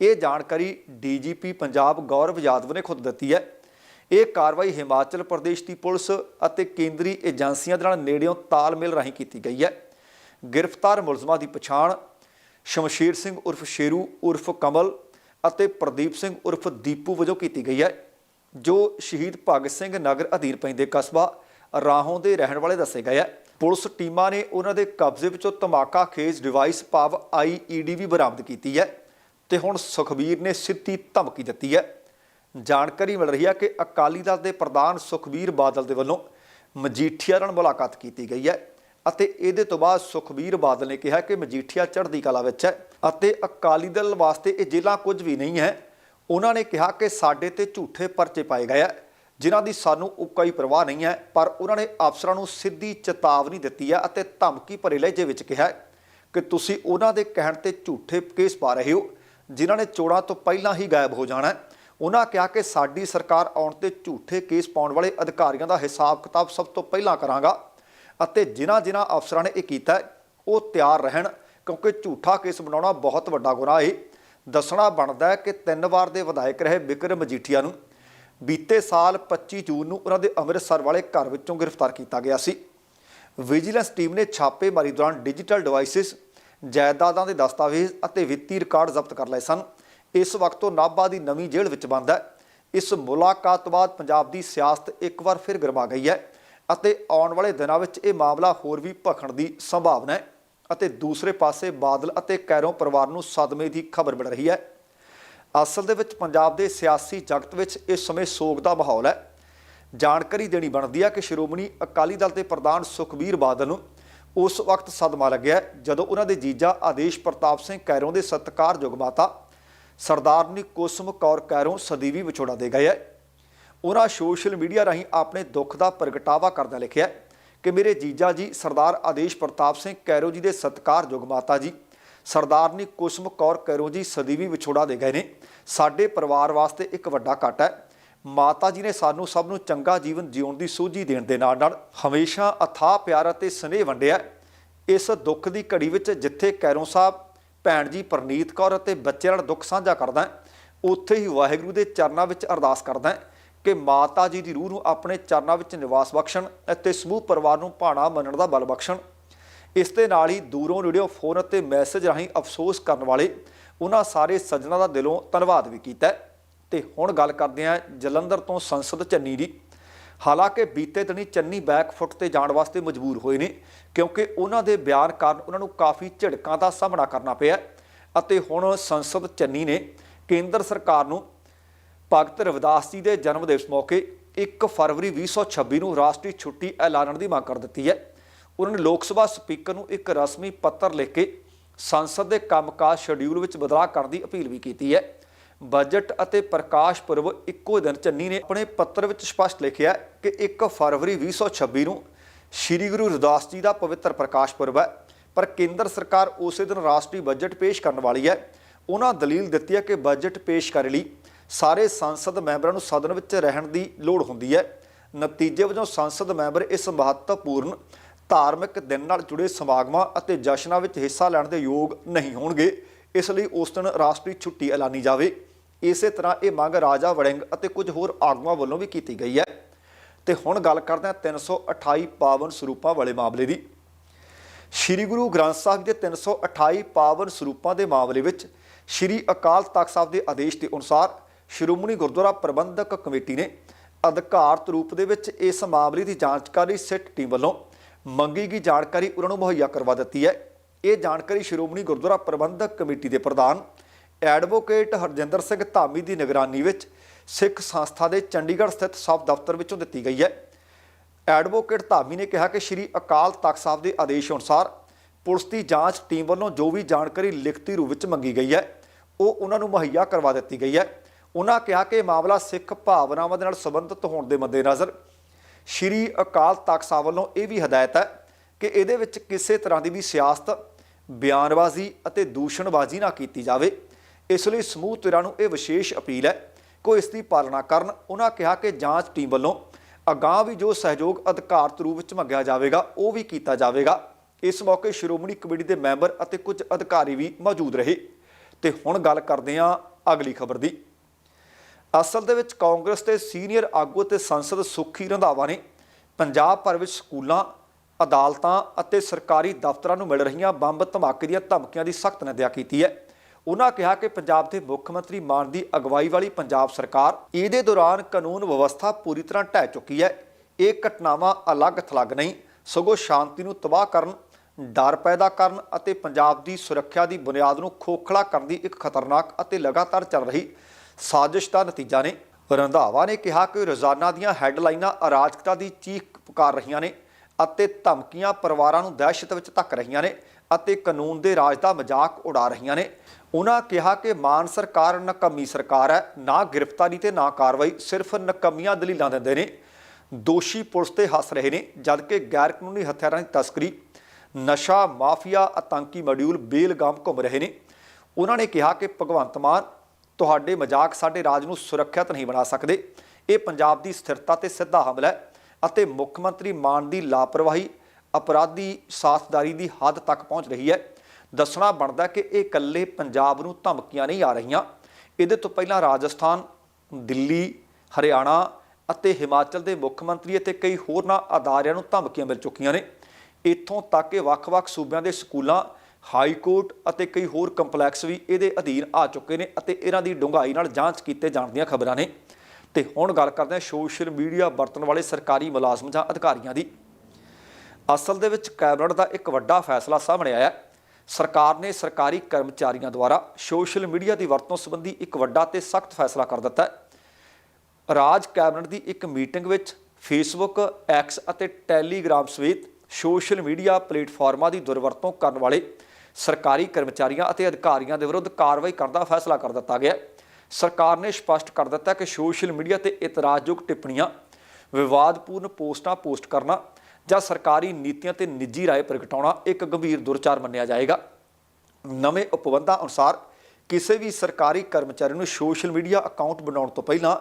ਇਹ ਜਾਣਕਾਰੀ ਡੀਜੀਪੀ ਪੰਜਾਬ ਗੌਰਵ ਯਾਦਵ ਨੇ ਖੁਦ ਦਿੱਤੀ ਹੈ। ਇਹ ਕਾਰਵਾਈ ਹਿਮਾਚਲ ਪ੍ਰਦੇਸ਼ ਦੀ ਪੁਲਿਸ ਅਤੇ ਕੇਂਦਰੀ ਏਜੰਸੀਆਂ ਦੇ ਨਾਲ ਨੇੜਿਓਂ ਤਾਲਮੇਲ ਰਾਹੀਂ ਕੀਤੀ ਗਈ ਹੈ। ਗ੍ਰਿਫਤਾਰ ਮੁਲਜ਼ਮਾਂ ਦੀ ਪਛਾਣ ਸ਼ਮਸ਼ੀਰ ਸਿੰਘ ਉਰਫ ਸ਼ੇਰੂ ਉਰਫ ਕਮਲ ਅਤੇ ਪ੍ਰਦੀਪ ਸਿੰਘ ਉਰਫ ਦੀਪੂ ਵਜੋਂ ਕੀਤੀ ਗਈ ਹੈ, ਜੋ ਸ਼ਹੀਦ ਭਗਤ ਸਿੰਘ ਨਗਰ ਅਧੀਨ ਪੈਂਦੇ ਕਸਬਾ ਰਾਹੋਂ ਦੇ ਰਹਿਣ ਵਾਲੇ ਦੱਸੇ ਗਏ ਹੈ। ਪੁਲਿਸ ਟੀਮਾਂ ਨੇ ਉਹਨਾਂ ਦੇ ਕਬਜ਼ੇ ਵਿੱਚੋਂ ਧਮਾਕਾ ਖੇਜ ਡਿਵਾਈਸ ਭਾਵ ਆਈਈਡੀ ਵੀ ਬਰਾਮਦ ਕੀਤੀ ਹੈ ਤੇ ਹੁਣ ਸੁਖਬੀਰ ਨੇ ਸਿੱਧੀ ਧਮਕੀ ਦਿੱਤੀ ਹੈ। ਜਾਣਕਾਰੀ ਮਿਲ ਰਹੀ ਹੈ ਕਿ ਅਕਾਲੀ ਦਲ ਦੇ ਪ੍ਰਧਾਨ ਸੁਖਬੀਰ ਬਾਦਲ ਦੇ ਵੱਲੋਂ ਮਜੀਠੀਆ ਨਾਲ ਮੁਲਾਕਾਤ ਕੀਤੀ ਗਈ ਹੈ ਅਤੇ ਇਹਦੇ ਤੋਂ ਬਾਅਦ ਸੁਖਬੀਰ ਬਾਦਲ ਨੇ ਕਿਹਾ ਕਿ ਮਜੀਠੀਆ ਚੜ੍ਹਦੀ ਕਲਾ ਵਿੱਚ ਹੈ ਅਤੇ ਅਕਾਲੀ ਦਲ ਵਾਸਤੇ ਇਹ ਜ਼ਿਲ੍ਹਾ ਕੁਝ ਵੀ ਨਹੀਂ ਹੈ। ਉਹਨਾਂ ਨੇ ਕਿਹਾ ਕਿ ਸਾਡੇ ਤੇ ਝੂਠੇ ਪਰਚੇ ਪਾਏ ਗਏ ਆ ਜਿਨ੍ਹਾਂ ਦੀ ਸਾਨੂੰ ਉੱਕਾ ਹੀ ਪਰਵਾਹ ਨਹੀਂ ਹੈ, ਪਰ ਉਹਨਾਂ ਨੇ ਅਫਸਰਾਂ ਨੂੰ ਸਿੱਧੀ ਚੇਤਾਵਨੀ ਦਿੱਤੀ ਹੈ ਅਤੇ ਧਮਕੀ ਭਰੇ ਲਹਿਜੇ ਵਿੱਚ ਕਿਹਾ ਕਿ ਤੁਸੀਂ ਉਹਨਾਂ ਦੇ ਕਹਿਣ ਤੇ ਝੂਠੇ ਕੇਸ ਪਾ ਰਹੇ ਹੋ, ਜਿਨ੍ਹਾਂ ਨੇ ਚੋਣਾਂ ਤੋਂ ਪਹਿਲਾਂ ਹੀ ਗਾਇਬ ਹੋ ਜਾਣਾ ਉਹਨਾਂ ਕਿਹਾ ਕਿ ਸਾਡੀ ਸਰਕਾਰ ਆਉਣ ਤੇ ਝੂਠੇ ਕੇਸ ਪਾਉਣ ਵਾਲੇ ਅਧਿਕਾਰੀਆਂ ਦਾ ਹਿਸਾਬ ਕਿਤਾਬ ਸਭ ਤੋਂ ਪਹਿਲਾਂ ਕਰਾਂਗਾ ਅਤੇ ਜਿਨ੍ਹਾਂ ਜਿਨ੍ਹਾਂ ਅਫਸਰਾਂ ਨੇ ਇਹ ਕੀਤਾ ਉਹ ਤਿਆਰ ਰਹਿਣ, ਕਿਉਂਕਿ ਝੂਠਾ ਕੇਸ ਬਣਾਉਣਾ ਬਹੁਤ ਵੱਡਾ ਗੁਨਾਹ ਹੈ ਦੱਸਣਾ ਬਣਦਾ ਹੈ ਕਿ ਤਿੰਨ ਵਾਰ ਦੇ ਵਿਧਾਇਕ ਰਹੇ ਵਿਕਰਮ ਮਜੀਠੀਆ ਨੂੰ। ਬੀਤੇ ਸਾਲ 25 ਜੂਨ ਨੂੰ ਉਹਨਾਂ ਦੇ ਅੰਮ੍ਰਿਤਸਰ ਵਾਲੇ ਘਰ ਵਿੱਚੋਂ ਗ੍ਰਿਫਤਾਰ ਕੀਤਾ ਗਿਆ ਸੀ। ਵਿਜੀਲੈਂਸ ਟੀਮ ਨੇ ਛਾਪੇਮਾਰੀ ਦੌਰਾਨ ਡਿਜੀਟਲ ਡਿਵਾਈਸਿਸ, ਜਾਇਦਾਦਾਂ ਦੇ ਦਸਤਾਵੇਜ਼ ਅਤੇ ਵਿੱਤੀ ਰਿਕਾਰਡ ਜ਼ਬਤ ਕਰ ਲਏ ਸਨ। ਇਸ ਵਕਤ ਤੋਂ ਨਾਭਾ ਦੀ ਨਵੀਂ ਜੇਲ੍ਹ ਵਿੱਚ ਬੰਦ ਹੈ। ਇਸ ਮੁਲਾਕਾਤ ਤੋਂ ਬਾਅਦ ਪੰਜਾਬ ਦੀ ਸਿਆਸਤ ਇੱਕ ਵਾਰ ਫਿਰ ਗਰਮਾ ਗਈ ਹੈ ਅਤੇ ਆਉਣ ਵਾਲੇ ਦਿਨਾਂ ਵਿੱਚ ਇਹ ਮਾਮਲਾ ਹੋਰ ਵੀ ਭਖਣ ਦੀ ਸੰਭਾਵਨਾ ਹੈ ਅਤੇ ਦੂਸਰੇ ਪਾਸੇ ਬਾਦਲ ਅਤੇ ਕੈਰੋਂ ਪਰਿਵਾਰ ਨੂੰ ਸਦਮੇ ਦੀ ਖਬਰ ਮਿਲ ਰਹੀ ਹੈ। ਅਸਲ ਦੇ ਵਿੱਚ ਪੰਜਾਬ ਦੇ ਸਿਆਸੀ ਜਗਤ ਵਿੱਚ ਇਸ ਸਮੇਂ ਸੋਗ ਦਾ ਮਾਹੌਲ ਹੈ। ਜਾਣਕਾਰੀ ਦੇਣੀ ਬਣਦੀ ਹੈ ਕਿ ਸ਼੍ਰੋਮਣੀ ਅਕਾਲੀ ਦਲ ਦੇ ਪ੍ਰਧਾਨ ਸੁਖਬੀਰ ਬਾਦਲ ਨੂੰ ਉਸ ਵਕਤ ਸਦਮਾ ਲੱਗਿਆ ਜਦੋਂ ਉਹਨਾਂ ਦੇ ਜੀਜਾ ਆਦੇਸ਼ ਪ੍ਰਤਾਪ ਸਿੰਘ ਕੈਰੋਂ ਦੇ ਸਤਿਕਾਰਯੋਗ ਮਾਤਾ ਸਰਦਾਰਨੀ ਕੁਸਮ ਕੌਰ ਕੈਰੋਂ ਸਦੀਵੀ ਵਿਛੋੜਾ ਦੇ ਗਏ ਹੈ। ਉਹਨਾਂ ਸੋਸ਼ਲ ਮੀਡੀਆ ਰਾਹੀਂ ਆਪਣੇ ਦੁੱਖ ਦਾ ਪ੍ਰਗਟਾਵਾ ਕਰਦਿਆਂ ਲਿਖਿਆ ਕਿ ਮੇਰੇ ਜੀਜਾ ਜੀ ਸਰਦਾਰ ਆਦੇਸ਼ ਪ੍ਰਤਾਪ ਸਿੰਘ ਕੈਰੋ ਜੀ ਦੇ ਸਤਿਕਾਰਯੋਗ ਮਾਤਾ ਜੀ ਸਰਦਾਰਨੀ ਕੁਸਮ ਕੌਰ ਕੈਰੋ ਜੀ ਸਦੀਵੀ ਵਿਛੋੜਾ ਦੇ ਗਏ ਨੇ। ਸਾਡੇ ਪਰਿਵਾਰ ਵਾਸਤੇ ਇੱਕ ਵੱਡਾ ਘਾਟਾ ਹੈ। ਮਾਤਾ ਜੀ ਨੇ ਸਾਨੂੰ ਸਭ ਨੂੰ ਚੰਗਾ ਜੀਵਨ ਜਿਉਣ ਦੀ ਸੋਝੀ ਦੇਣ ਦੇ ਨਾਲ ਨਾਲ ਹਮੇਸ਼ਾ ਅਥਾਹ ਪਿਆਰ ਅਤੇ ਸਨੇਹ ਵੰਡਿਆ ਇਸ ਦੁੱਖ ਦੀ ਘੜੀ ਵਿੱਚ ਜਿੱਥੇ ਕੈਰੋਂ ਸਾਹਿਬ, ਭੈਣ ਜੀ ਪ੍ਰਨੀਤ ਕੌਰ ਅਤੇ ਬੱਚਿਆਂ ਨਾਲ ਦੁੱਖ ਸਾਂਝਾ ਕਰਦਾ ਉੱਥੇ ਹੀ ਵਾਹਿਗੁਰੂ ਦੇ ਚਰਨਾਂ ਵਿੱਚ ਅਰਦਾਸ ਕਰਦਾ ਹੈ ਕਿ ਮਾਤਾ ਜੀ ਦੀ ਰੂਹ ਨੂੰ ਆਪਣੇ ਚਰਨਾਂ ਵਿੱਚ ਨਿਵਾਸ ਬਖਸ਼ਣ ਅਤੇ ਸਮੂਹ ਪਰਿਵਾਰ ਨੂੰ ਭਾਣਾ ਮੰਨਣ ਦਾ ਬਲ ਬਖਸ਼ਣ। ਇਸ ਦੇ ਨਾਲ ਹੀ ਦੂਰੋਂ ਰੇਡੀਓ ਫੋਨ ਅਤੇ ਮੈਸੇਜ ਰਾਹੀਂ ਅਫਸੋਸ ਕਰਨ ਵਾਲੇ ਉਹਨਾਂ ਸਾਰੇ ਸੱਜਣਾ ਦਾ ਦਿਲੋਂ ਧੰਨਵਾਦ ਵੀ ਕੀਤਾ ਹੈ। ਤੇ ਹੁਣ ਗੱਲ ਕਰਦੇ ਹਾਂ ਜਲੰਧਰ ਤੋਂ ਸੰਸਦ ਚੰਨੀ ਦੀ ਹਾਲਾਂਕਿ ਬੀਤੇ ਦਿਨੀ ਚੰਨੀ ਬੈਕਫੁੱਟ ਤੇ ਜਾਣ ਵਾਸਤੇ ਮਜਬੂਰ ਹੋਏ ਨੇ, ਕਿਉਂਕਿ ਉਹਨਾਂ ਦੇ ਬਿਆਨ ਕਾਰਨ ਉਹਨਾਂ ਨੂੰ ਕਾਫੀ ਝਿੜਕਾਂ ਦਾ ਸਾਹਮਣਾ ਕਰਨਾ ਪਿਆ ਅਤੇ ਹੁਣ ਸੰਸਦ ਚੰਨੀ ਨੇ ਕੇਂਦਰ ਸਰਕਾਰ ਨੂੰ ਭਗਤ ਰਵਿਦਾਸ ਜੀ ਦੇ ਜਨਮ ਦਿਵਸ ਮੌਕੇ 1 ਫਰਵਰੀ 2026 ਨੂੰ ਰਾਸ਼ਟਰੀ ਛੁੱਟੀ ਐਲਾਨਣ ਦੀ ਮੰਗ ਕਰ ਦਿੱਤੀ ਹੈ ਉਹਨਾਂ ਨੇ ਲੋਕ ਸਭਾ ਸਪੀਕਰ ਨੂੰ ਇੱਕ ਰਸਮੀ ਪੱਤਰ ਲਿਖ ਕੇ ਸੰਸਦ ਦੇ ਕੰਮਕਾਜ ਸ਼ਡਿਊਲ ਵਿੱਚ ਬਦਲਾਅ ਕਰਨ ਦੀ ਅਪੀਲ ਵੀ ਕੀਤੀ ਹੈ। ਬਜਟ ਅਤੇ ਪ੍ਰਕਾਸ਼ ਪੁਰਬ ਇੱਕੋ ਦਿਨ ਚੰਨੀ ਨੇ ਆਪਣੇ ਪੱਤਰ ਵਿੱਚ ਸਪਸ਼ਟ ਲਿਖਿਆ ਕਿ 1 ਫਰਵਰੀ 2026 ਨੂੰ ਸ੍ਰੀ ਗੁਰੂ ਰਵਿਦਾਸ ਜੀ ਦਾ ਪਵਿੱਤਰ ਪ੍ਰਕਾਸ਼ ਪੁਰਬ ਹੈ, ਪਰ ਕੇਂਦਰ ਸਰਕਾਰ ਉਸੇ ਦਿਨ ਰਾਸ਼ਟਰੀ ਬਜਟ ਪੇਸ਼ ਕਰਨ ਵਾਲੀ ਹੈ। ਉਹਨਾਂ ਦਲੀਲ ਦਿੱਤੀ ਹੈ ਕਿ ਬਜਟ ਪੇਸ਼ ਕਰਨ ਲਈ ਸਾਰੇ ਸੰਸਦ ਮੈਂਬਰਾਂ ਨੂੰ ਸਦਨ ਵਿੱਚ ਰਹਿਣ ਦੀ ਲੋੜ ਹੁੰਦੀ ਹੈ। ਨਤੀਜੇ ਵਜੋਂ ਸੰਸਦ ਮੈਂਬਰ ਇਸ ਮਹੱਤਵਪੂਰਨ ਧਾਰਮਿਕ ਦਿਨ ਨਾਲ ਜੁੜੇ ਸਮਾਗਮਾਂ ਅਤੇ ਜਸ਼ਨਾਂ ਵਿੱਚ ਹਿੱਸਾ ਲੈਣ ਦੇ ਯੋਗ ਨਹੀਂ ਹੋਣਗੇ। ਇਸ ਲਈ ਉਸ ਦਿਨ ਰਾਸ਼ਟਰੀ ਛੁੱਟੀ ਐਲਾਨੀ ਜਾਵੇ। ਇਸੇ ਤਰ੍ਹਾਂ ਇਹ ਮੰਗ ਰਾਜਾ ਵੜਿੰਗ ਅਤੇ ਕੁਝ ਹੋਰ ਆਗੂਆਂ ਵੱਲੋਂ ਵੀ ਕੀਤੀ ਗਈ ਹੈ। ਤੇ ਹੁਣ ਗੱਲ ਕਰਦੇ ਹਾਂ 328 ਪਾਵਨ ਸਰੂਪਾਂ ਵਾਲੇ ਮਾਮਲੇ ਦੀ। ਸ਼੍ਰੀ ਗੁਰੂ ਗ੍ਰੰਥ ਸਾਹਿਬ ਦੇ 328 ਪਾਵਨ ਸਰੂਪਾਂ ਦੇ ਮਾਮਲੇ ਵਿੱਚ ਸ਼੍ਰੀ ਅਕਾਲ ਤਖਤ ਸਾਹਿਬ ਦੇ ਆਦੇਸ਼ ਦੇ ਅਨੁਸਾਰ ਸ਼੍ਰੋਮਣੀ ਗੁਰਦੁਆਰਾ ਪ੍ਰਬੰਧਕ ਕਮੇਟੀ ਨੇ ਅਧਿਕਾਰਤ ਰੂਪ ਦੇ ਵਿੱਚ ਇਸ ਮਾਮਲੇ ਦੀ ਜਾਂਚ ਕਰ ਜਾਂਚਕਾਰੀ ਸਿੱਟ ਟੀਮ ਵੱਲੋਂ ਮੰਗੀ ਗਈ ਜਾਣਕਾਰੀ, ਉਹਨਾਂ ਨੂੰ ਮੁਹੱਈਆ ਕਰਵਾ ਦਿੱਤੀ ਹੈ। ਇਹ ਜਾਣਕਾਰੀ ਸ਼੍ਰੋਮਣੀ ਗੁਰਦੁਆਰਾ ਪ੍ਰਬੰਧਕ ਕਮੇਟੀ ਦੇ ਪ੍ਰਧਾਨ ਐਡਵੋਕੇਟ ਹਰਜਿੰਦਰ ਸਿੰਘ ਧਾਮੀ ਦੀ ਨਿਗਰਾਨੀ ਵਿੱਚ ਸਿੱਖ ਸੰਸਥਾ ਦੇ ਚੰਡੀਗੜ੍ਹ ਸਥਿਤ ਸਬ ਦਫ਼ਤਰ ਵਿੱਚੋਂ ਦਿੱਤੀ ਗਈ ਹੈ। ਐਡਵੋਕੇਟ ਧਾਮੀ ਨੇ ਕਿਹਾ ਕਿ ਸ਼੍ਰੀ ਅਕਾਲ ਤਖਤ ਸਾਹਿਬ ਦੇ ਆਦੇਸ਼ ਅਨੁਸਾਰ ਪੁਲਿਸ ਦੀ ਜਾਂਚ ਟੀਮ ਵੱਲੋਂ ਜੋ ਵੀ ਜਾਣਕਾਰੀ ਲਿਖਤੀ ਰੂਪ ਵਿੱਚ ਮੰਗੀ ਗਈ ਹੈ, ਉਹ ਉਹਨਾਂ ਨੂੰ ਮੁਹੱਈਆ ਕਰਵਾ ਦਿੱਤੀ ਗਈ ਹੈ। ਉਹਨਾਂ ਕਿਹਾ ਕਿ ਇਹ ਮਾਮਲਾ ਸਿੱਖ ਭਾਵਨਾਵਾਂ ਦੇ ਨਾਲ ਸੰਬੰਧਿਤ ਹੋਣ ਦੇ ਮੱਦੇਨਜ਼ਰ ਸ਼੍ਰੀ ਅਕਾਲ ਤਖਤ ਸਾਹਿਬ ਵੱਲੋਂ ਇਹ ਵੀ ਹਦਾਇਤ ਹੈ ਕਿ ਇਹਦੇ ਵਿੱਚ ਕਿਸੇ ਤਰ੍ਹਾਂ ਦੀ ਵੀ ਸਿਆਸਤ, ਬਿਆਨਬਾਜ਼ੀ ਅਤੇ ਦੂਸ਼ਣਬਾਜ਼ੀ ਨਾ ਕੀਤੀ ਜਾਵੇ। ਇਸ ਲਈ ਸਮੂਹ ਧਿਰਾਂ ਨੂੰ ਇਹ ਵਿਸ਼ੇਸ਼ ਅਪੀਲ ਹੈ ਕਿ ਇਸ ਦੀ ਪਾਲਣਾ ਕਰਨ। ਉਹਨਾਂ ਕਿਹਾ ਕਿ ਜਾਂਚ ਟੀਮ ਵੱਲੋਂ ਅਗਾਂਹ ਵੀ ਜੋ ਸਹਿਯੋਗ ਅਧਿਕਾਰਤ ਰੂਪ ਵਿੱਚ ਮੰਗਿਆ ਜਾਵੇਗਾ, ਉਹ ਵੀ ਕੀਤਾ ਜਾਵੇਗਾ। ਇਸ ਮੌਕੇ ਸ਼੍ਰੋਮਣੀ ਕਮੇਟੀ ਦੇ ਮੈਂਬਰ ਅਤੇ ਕੁਝ ਅਧਿਕਾਰੀ ਵੀ ਮੌਜੂਦ ਰਹੇ। ਤੇ ਹੁਣ ਗੱਲ ਕਰਦੇ ਹਾਂ ਅਗਲੀ ਖਬਰ ਦੀ। ਅਸਲ ਦੇ ਵਿੱਚ ਕਾਂਗਰਸ ਦੇ ਸੀਨੀਅਰ ਆਗੂ ਤੇ ਸੰਸਦ ਸੁਖੀ ਰੰਧਾਵਾ ਨੇ ਪੰਜਾਬ ਭਰ ਵਿੱਚ ਸਕੂਲਾਂ, ਅਦਾਲਤਾਂ ਅਤੇ ਸਰਕਾਰੀ ਦਫ਼ਤਰਾਂ ਨੂੰ ਮਿਲ ਰਹੀਆਂ ਬੰਬ ਧਮਾਕੇ ਦੀਆਂ ਧਮਕੀਆਂ ਦੀ ਸਖਤ ਨਿੰਦਿਆ ਕੀਤੀ ਹੈ। ਉਹਨਾਂ ਕਿਹਾ ਕਿ ਪੰਜਾਬ ਦੇ ਮੁੱਖ ਮੰਤਰੀ ਮਾਨ ਦੀ ਅਗਵਾਈ ਵਾਲੀ ਪੰਜਾਬ ਸਰਕਾਰ ਇਹਦੇ ਦੌਰਾਨ ਕਾਨੂੰਨ ਵਿਵਸਥਾ ਪੂਰੀ ਤਰ੍ਹਾਂ ਢਹਿ ਚੁੱਕੀ ਹੈ। ਇਹ ਘਟਨਾਵਾਂ ਅਲੱਗ ਥਲੱਗ ਨਹੀਂ, ਸਗੋਂ ਸ਼ਾਂਤੀ ਨੂੰ ਤਬਾਹ ਕਰਨ, ਡਰ ਪੈਦਾ ਕਰਨ ਅਤੇ ਪੰਜਾਬ ਦੀ ਸੁਰੱਖਿਆ ਦੀ ਬੁਨਿਆਦ ਨੂੰ ਖੋਖਲਾ ਕਰਨ ਦੀ ਇੱਕ ਖਤਰਨਾਕ ਅਤੇ ਲਗਾਤਾਰ ਚੱਲ ਰਹੀ ਸਾਜ਼ਿਸ਼ ਦਾ ਨਤੀਜਾ ਨੇ। ਰੰਧਾਵਾ ਨੇ ਕਿਹਾ ਕਿ ਰੋਜ਼ਾਨਾ ਦੀਆਂ ਹੈੱਡਲਾਈਨਾਂ ਅਰਾਜਕਤਾ ਦੀ ਚੀਖ ਪੁਕਾਰ ਰਹੀਆਂ ਨੇ ਅਤੇ ਧਮਕੀਆਂ ਪਰਿਵਾਰਾਂ ਨੂੰ ਦਹਿਸ਼ਤ ਵਿੱਚ ਧੱਕ ਰਹੀਆਂ ਨੇ ਅਤੇ ਕਾਨੂੰਨ ਦੇ ਰਾਜ ਦਾ ਮਜ਼ਾਕ ਉਡਾ ਰਹੀਆਂ ਨੇ। ਉਹਨਾਂ ਕਿਹਾ ਕਿ ਮਾਨ ਸਰਕਾਰ ਨਕਮੀ ਸਰਕਾਰ ਹੈ, ਨਾ ਗ੍ਰਿਫਤਾਰੀ ਤੇ ਨਾ ਕਾਰਵਾਈ, ਸਿਰਫ ਨਕਮੀਆਂ ਦਲੀਲਾਂ ਦਿੰਦੇ ਨੇ। ਦੋਸ਼ੀ ਪੁਲਿਸ ਤੇ ਹੱਸ ਰਹੇ ਨੇ, ਜਦਕਿ ਗੈਰ ਕਾਨੂੰਨੀ ਹਥਿਆਰਾਂ ਦੀ ਤਸਕਰੀ, ਨਸ਼ਾ, ਮਾਫੀਆ ਆਤੰਕੀ ਮੋਡਿਊਲ, ਬੇਲਗਾਮ ਘੁੰਮ ਰਹੇ ਨੇ। ਉਹਨਾਂ ਨੇ ਕਿਹਾ ਕਿ ਭਗਵੰਤ ਮਾਨ ਤੁਹਾਡੇ ਮਜ਼ਾਕ ਸਾਡੇ ਰਾਜ ਨੂੰ ਸੁਰੱਖਿਅਤ ਨਹੀਂ ਬਣਾ ਸਕਦੇ। ਇਹ ਪੰਜਾਬ ਦੀ ਸਥਿਰਤਾ ਤੇ ਸਿੱਧਾ ਹਮਲਾ ਹੈ ਅਤੇ ਮੁੱਖ ਮੰਤਰੀ ਮਾਨ ਦੀ ਲਾਪਰਵਾਹੀ ਅਪਰਾਧੀ ਸਾਥਦਾਰੀ ਦੀ ਹੱਦ ਤੱਕ ਪਹੁੰਚ ਰਹੀ ਹੈ। ਦੱਸਣਾ ਬਣਦਾ ਕਿ ਇਹ ਇਕੱਲੇ ਪੰਜਾਬ ਨੂੰ ਧਮਕੀਆਂ ਨਹੀਂ ਆ ਰਹੀਆਂ। ਇਹਦੇ ਤੋਂ ਪਹਿਲਾਂ ਰਾਜਸਥਾਨ, ਦਿੱਲੀ, ਹਰਿਆਣਾ ਅਤੇ ਹਿਮਾਚਲ ਦੇ ਮੁੱਖ ਮੰਤਰੀ ਅਤੇ ਕਈ ਹੋਰਨਾਂ ਅਦਾਰਿਆਂ ਨੂੰ ਧਮਕੀਆਂ ਮਿਲ ਚੁੱਕੀਆਂ ਨੇ। ਇੱਥੋਂ ਤੱਕ ਕਿ ਵੱਖ-ਵੱਖ ਸੂਬਿਆਂ ਦੇ ਸਕੂਲਾਂ ਹਾਈ ਕੋਰਟ ਅਤੇ ਕਈ ਹੋਰ ਕੰਪਲੈਕਸ ਵੀ ਇਹਦੇ ਅਧੀਨ ਆ ਚੁੱਕੇ ਨੇ ਅਤੇ ਇਹਨਾਂ ਦੀ ਡੂੰਘਾਈ ਨਾਲ ਜਾਂਚ ਕੀਤੇ ਜਾਣ ਦੀਆਂ ਖਬਰਾਂ ਨੇ। ਤੇ ਹੁਣ ਗੱਲ ਕਰਦੇ ਹਾਂ ਸੋਸ਼ਲ ਮੀਡੀਆ ਵਰਤਣ ਵਾਲੇ ਸਰਕਾਰੀ ਮੁਲਾਜ਼ਮ ਜਾਂ ਅਧਿਕਾਰੀਆਂ ਦੀ। ਅਸਲ ਦੇ ਵਿੱਚ ਕੈਬਨਿਟ ਦਾ ਇੱਕ ਵੱਡਾ ਫੈਸਲਾ ਸਾਹਮਣੇ ਆਇਆ ਸਰਕਾਰ ਨੇ ਸਰਕਾਰੀ ਕਰਮਚਾਰੀਆਂ ਦੁਆਰਾ ਸੋਸ਼ਲ ਮੀਡੀਆ ਦੀ ਵਰਤੋਂ ਸੰਬੰਧੀ ਇੱਕ ਵੱਡਾ ਤੇ ਸਖਤ ਫੈਸਲਾ ਕਰ ਦਿੱਤਾ ਹੈ। ਰਾਜ ਕੈਬਨਿਟ ਦੀ ਇੱਕ ਮੀਟਿੰਗ ਵਿੱਚ ਫੇਸਬੁੱਕ ਐਕਸ ਅਤੇ ਟੈਲੀਗ੍ਰਾਮ ਸਮੇਤ ਸੋਸ਼ਲ ਮੀਡੀਆ ਪਲੇਟਫਾਰਮਾਂ ਦੀ ਦੁਰਵਰਤੋਂ ਕਰਨ ਵਾਲੇ ਸਰਕਾਰੀ ਕਰਮਚਾਰੀਆਂ ਅਤੇ ਅਧਿਕਾਰੀਆਂ ਦੇ ਵਿਰੁੱਧ ਕਾਰਵਾਈ ਕਰਨ ਦਾ ਫੈਸਲਾ ਕਰ ਦਿੱਤਾ ਗਿਆ। ਸਰਕਾਰ ਨੇ ਸਪਸ਼ਟ ਕਰ ਦਿੱਤਾ ਕਿ ਸੋਸ਼ਲ ਮੀਡੀਆ ਤੇ ਇਤਰਾਜ਼ਯੋਗ ਟਿੱਪਣੀਆਂ, ਵਿਵਾਦਪੂਰਨ ਪੋਸਟਾਂ ਪੋਸਟ ਕਰਨਾ ਜਾਂ ਸਰਕਾਰੀ ਨੀਤੀਆਂ ਤੇ ਨਿੱਜੀ ਰਾਏ ਪ੍ਰਗਟਾਉਣਾ ਇੱਕ ਗੰਭੀਰ ਦੁਰਚਾਰ ਮੰਨਿਆ ਜਾਏਗਾ। ਨਵੇਂ ਉਪਬੰਧਾਂ ਅਨੁਸਾਰ ਕਿਸੇ ਵੀ ਸਰਕਾਰੀ ਕਰਮਚਾਰੀ ਨੂੰ ਸੋਸ਼ਲ ਮੀਡੀਆ ਅਕਾਊਂਟ ਬਣਾਉਣ ਤੋਂ ਪਹਿਲਾਂ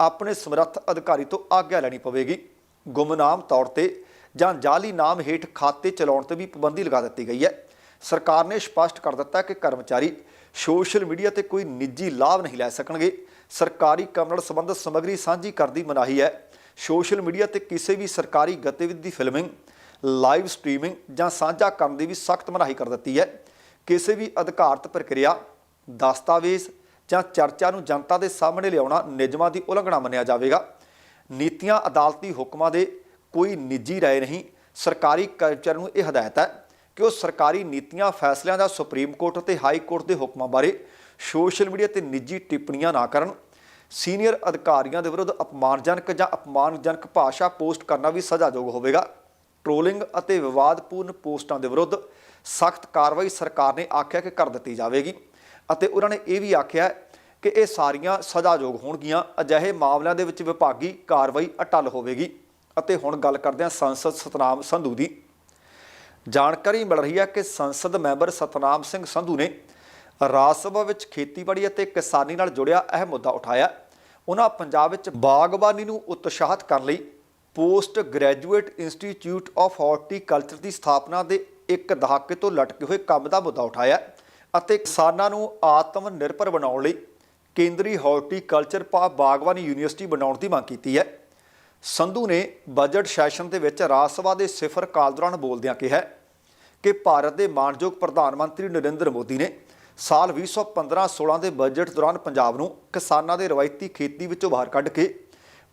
ਆਪਣੇ ਸਮਰੱਥ ਅਧਿਕਾਰੀ ਤੋਂ ਆਗਿਆ ਲੈਣੀ ਪਵੇਗੀ। ਗੁਮਨਾਮ ਤੌਰ ਤੇ ਜਾਂ ਜਾਲੀ ਨਾਮ ਹੇਠ ਖਾਤੇ ਚਲਾਉਣ ਤੇ ਵੀ ਪਾਬੰਦੀ ਲਗਾ ਦਿੱਤੀ ਗਈ ਹੈ। ਸਰਕਾਰ ਨੇ ਸਪਸ਼ਟ ਕਰ ਦਿੱਤਾ ਕਿ ਕਰਮਚਾਰੀ ਸੋਸ਼ਲ ਮੀਡੀਆ ਤੇ ਕੋਈ ਨਿੱਜੀ ਲਾਭ ਨਹੀਂ ਲੈ ਸਕਣਗੇ। ਸਰਕਾਰੀ ਕੰਮ ਨਾਲ ਸੰਬੰਧਿਤ ਸਮੱਗਰੀ ਸਾਂਝੀ ਕਰਨ ਦੀ ਮਨਾਹੀ ਹੈ। ਸੋਸ਼ਲ ਮੀਡੀਆ ਤੇ ਕਿਸੇ ਵੀ ਸਰਕਾਰੀ ਗਤੀਵਿਧੀ ਦੀ ਫਿਲਮਿੰਗ, ਲਾਈਵ ਸਟ੍ਰੀਮਿੰਗ ਜਾਂ ਸਾਂਝਾ ਕਰਨ ਦੀ ਵੀ ਸਖਤ ਮਨਾਹੀ ਕਰ ਦਿੱਤੀ ਹੈ। ਕਿਸੇ ਵੀ ਅਧਿਕਾਰਤ ਪ੍ਰਕਿਰਿਆ, ਦਸਤਾਵੇਜ਼ ਜਾਂ ਚਰਚਾ ਨੂੰ ਜਨਤਾ ਦੇ ਸਾਹਮਣੇ ਲਿਆਉਣਾ ਨਿਯਮਾਂ ਦੀ ਉਲੰਘਣਾ ਮੰਨਿਆ ਜਾਵੇਗਾ। ਨੀਤੀਆਂ, ਅਦਾਲਤੀ ਹੁਕਮਾਂ ਦੇ ਕੋਈ ਨਿੱਜੀ ਰਾਏ ਨਹੀਂ। ਸਰਕਾਰੀ ਕਰਮਚਾਰੀ ਨੂੰ ਇਹ ਹਦਾਇਤ ਹੈ ਕਿ ਉਹ ਸਰਕਾਰੀ ਨੀਤੀਆਂ, ਫੈਸਲਿਆਂ ਦਾ ਸੁਪਰੀਮ ਕੋਰਟ ਅਤੇ ਹਾਈ ਕੋਰਟ ਦੇ ਹੁਕਮਾਂ ਬਾਰੇ ਸੋਸ਼ਲ ਮੀਡੀਆ ਤੇ ਨਿੱਜੀ ਟਿੱਪਣੀਆਂ ਨਾ ਕਰਨ, ਸੀਨੀਅਰ ਅਧਿਕਾਰੀਆਂ ਦੇ ਵਿਰੁੱਧ ਅਪਮਾਨਜਨਕ ਜਾਂ ਅਪਮਾਨਜਨਕ ਭਾਸ਼ਾ ਪੋਸਟ ਕਰਨਾ ਵੀ ਸਜ਼ਾਯੋਗ ਹੋਵੇਗਾ। ਟ੍ਰੋਲਿੰਗ ਅਤੇ ਵਿਵਾਦਪੂਰਨ ਪੋਸਟਾਂ ਦੇ ਵਿਰੁੱਧ ਸਖਤ ਕਾਰਵਾਈ ਸਰਕਾਰ ਨੇ ਆਖਿਆ ਕਿ ਕਰ ਦਿੱਤੀ ਜਾਵੇਗੀ ਅਤੇ ਉਹਨਾਂ ਨੇ ਇਹ ਵੀ ਆਖਿਆ ਕਿ ਇਹ ਸਾਰੀਆਂ ਸਜ਼ਾਯੋਗ ਹੋਣਗੀਆਂ, ਅਜਿਹੇ ਮਾਮਲਿਆਂ ਦੇ ਵਿੱਚ ਵਿਭਾਗੀ ਕਾਰਵਾਈ ਅਟਲ ਹੋਵੇਗੀ। ਅਤੇ ਹੁਣ ਗੱਲ ਕਰਦੇ ਹਾਂ ਸੰਸਦ ਸਤਨਾਮ ਸੰਧੂ ਦੀ। ਜਾਣਕਾਰੀ ਮਿਲ ਰਹੀ ਹੈ ਕਿ ਸੰਸਦ ਮੈਂਬਰ ਸਤਨਾਮ ਸਿੰਘ ਸੰਧੂ ਨੇ ਰਾਜ ਸਭਾ ਵਿੱਚ ਖੇਤੀਬਾੜੀ ਅਤੇ ਕਿਸਾਨੀ ਨਾਲ ਜੁੜਿਆ ਅਹਿਮ ਮੁੱਦਾ ਉਠਾਇਆ। ਉਹਨਾਂ ਪੰਜਾਬ ਵਿੱਚ ਬਾਗਬਾਨੀ ਨੂੰ ਉਤਸ਼ਾਹਿਤ ਕਰਨ ਲਈ post graduate institute of horticulture ਦੀ ਸਥਾਪਨਾ ਦੇ ਇੱਕ ਦਹਾਕੇ ਤੋਂ ਲਟਕੇ ਹੋਏ ਕੰਮ ਦਾ ਮੁੱਦਾ ਉਠਾਇਆ ਅਤੇ ਕਿਸਾਨਾਂ ਨੂੰ ਆਤਮ ਨਿਰਭਰ ਬਣਾਉਣ ਲਈ ਕੇਂਦਰੀ ਹਾਰਟੀਕਲਚਰ ਪਾ, ਬਾਗਬਾਨੀ ਯੂਨੀਵਰਸਿਟੀ ਬਣਾਉਣ ਦੀ ਮੰਗ ਕੀਤੀ ਹੈ। ਸੰਧੂ ਨੇ ਬਜਟ ਸੈਸ਼ਨ ਦੇ ਵਿੱਚ ਰਾਜ ਸਭਾ ਦੇ ਸਿਫਰ ਕਾਲ ਦੌਰਾਨ ਬੋਲਦਿਆਂ ਕਿਹਾ ਕਿ ਭਾਰਤ ਦੇ ਮਾਣਯੋਗ ਪ੍ਰਧਾਨ ਮੰਤਰੀ ਨਰਿੰਦਰ ਮੋਦੀ ਨੇ ਸਾਲ 2015-16 ਦੇ ਬਜਟ ਦੌਰਾਨ ਪੰਜਾਬ ਨੂੰ ਕਿਸਾਨਾਂ ਦੇ ਰਵਾਇਤੀ ਖੇਤੀ ਵਿੱਚੋਂ ਬਾਹਰ ਕੱਢ ਕੇ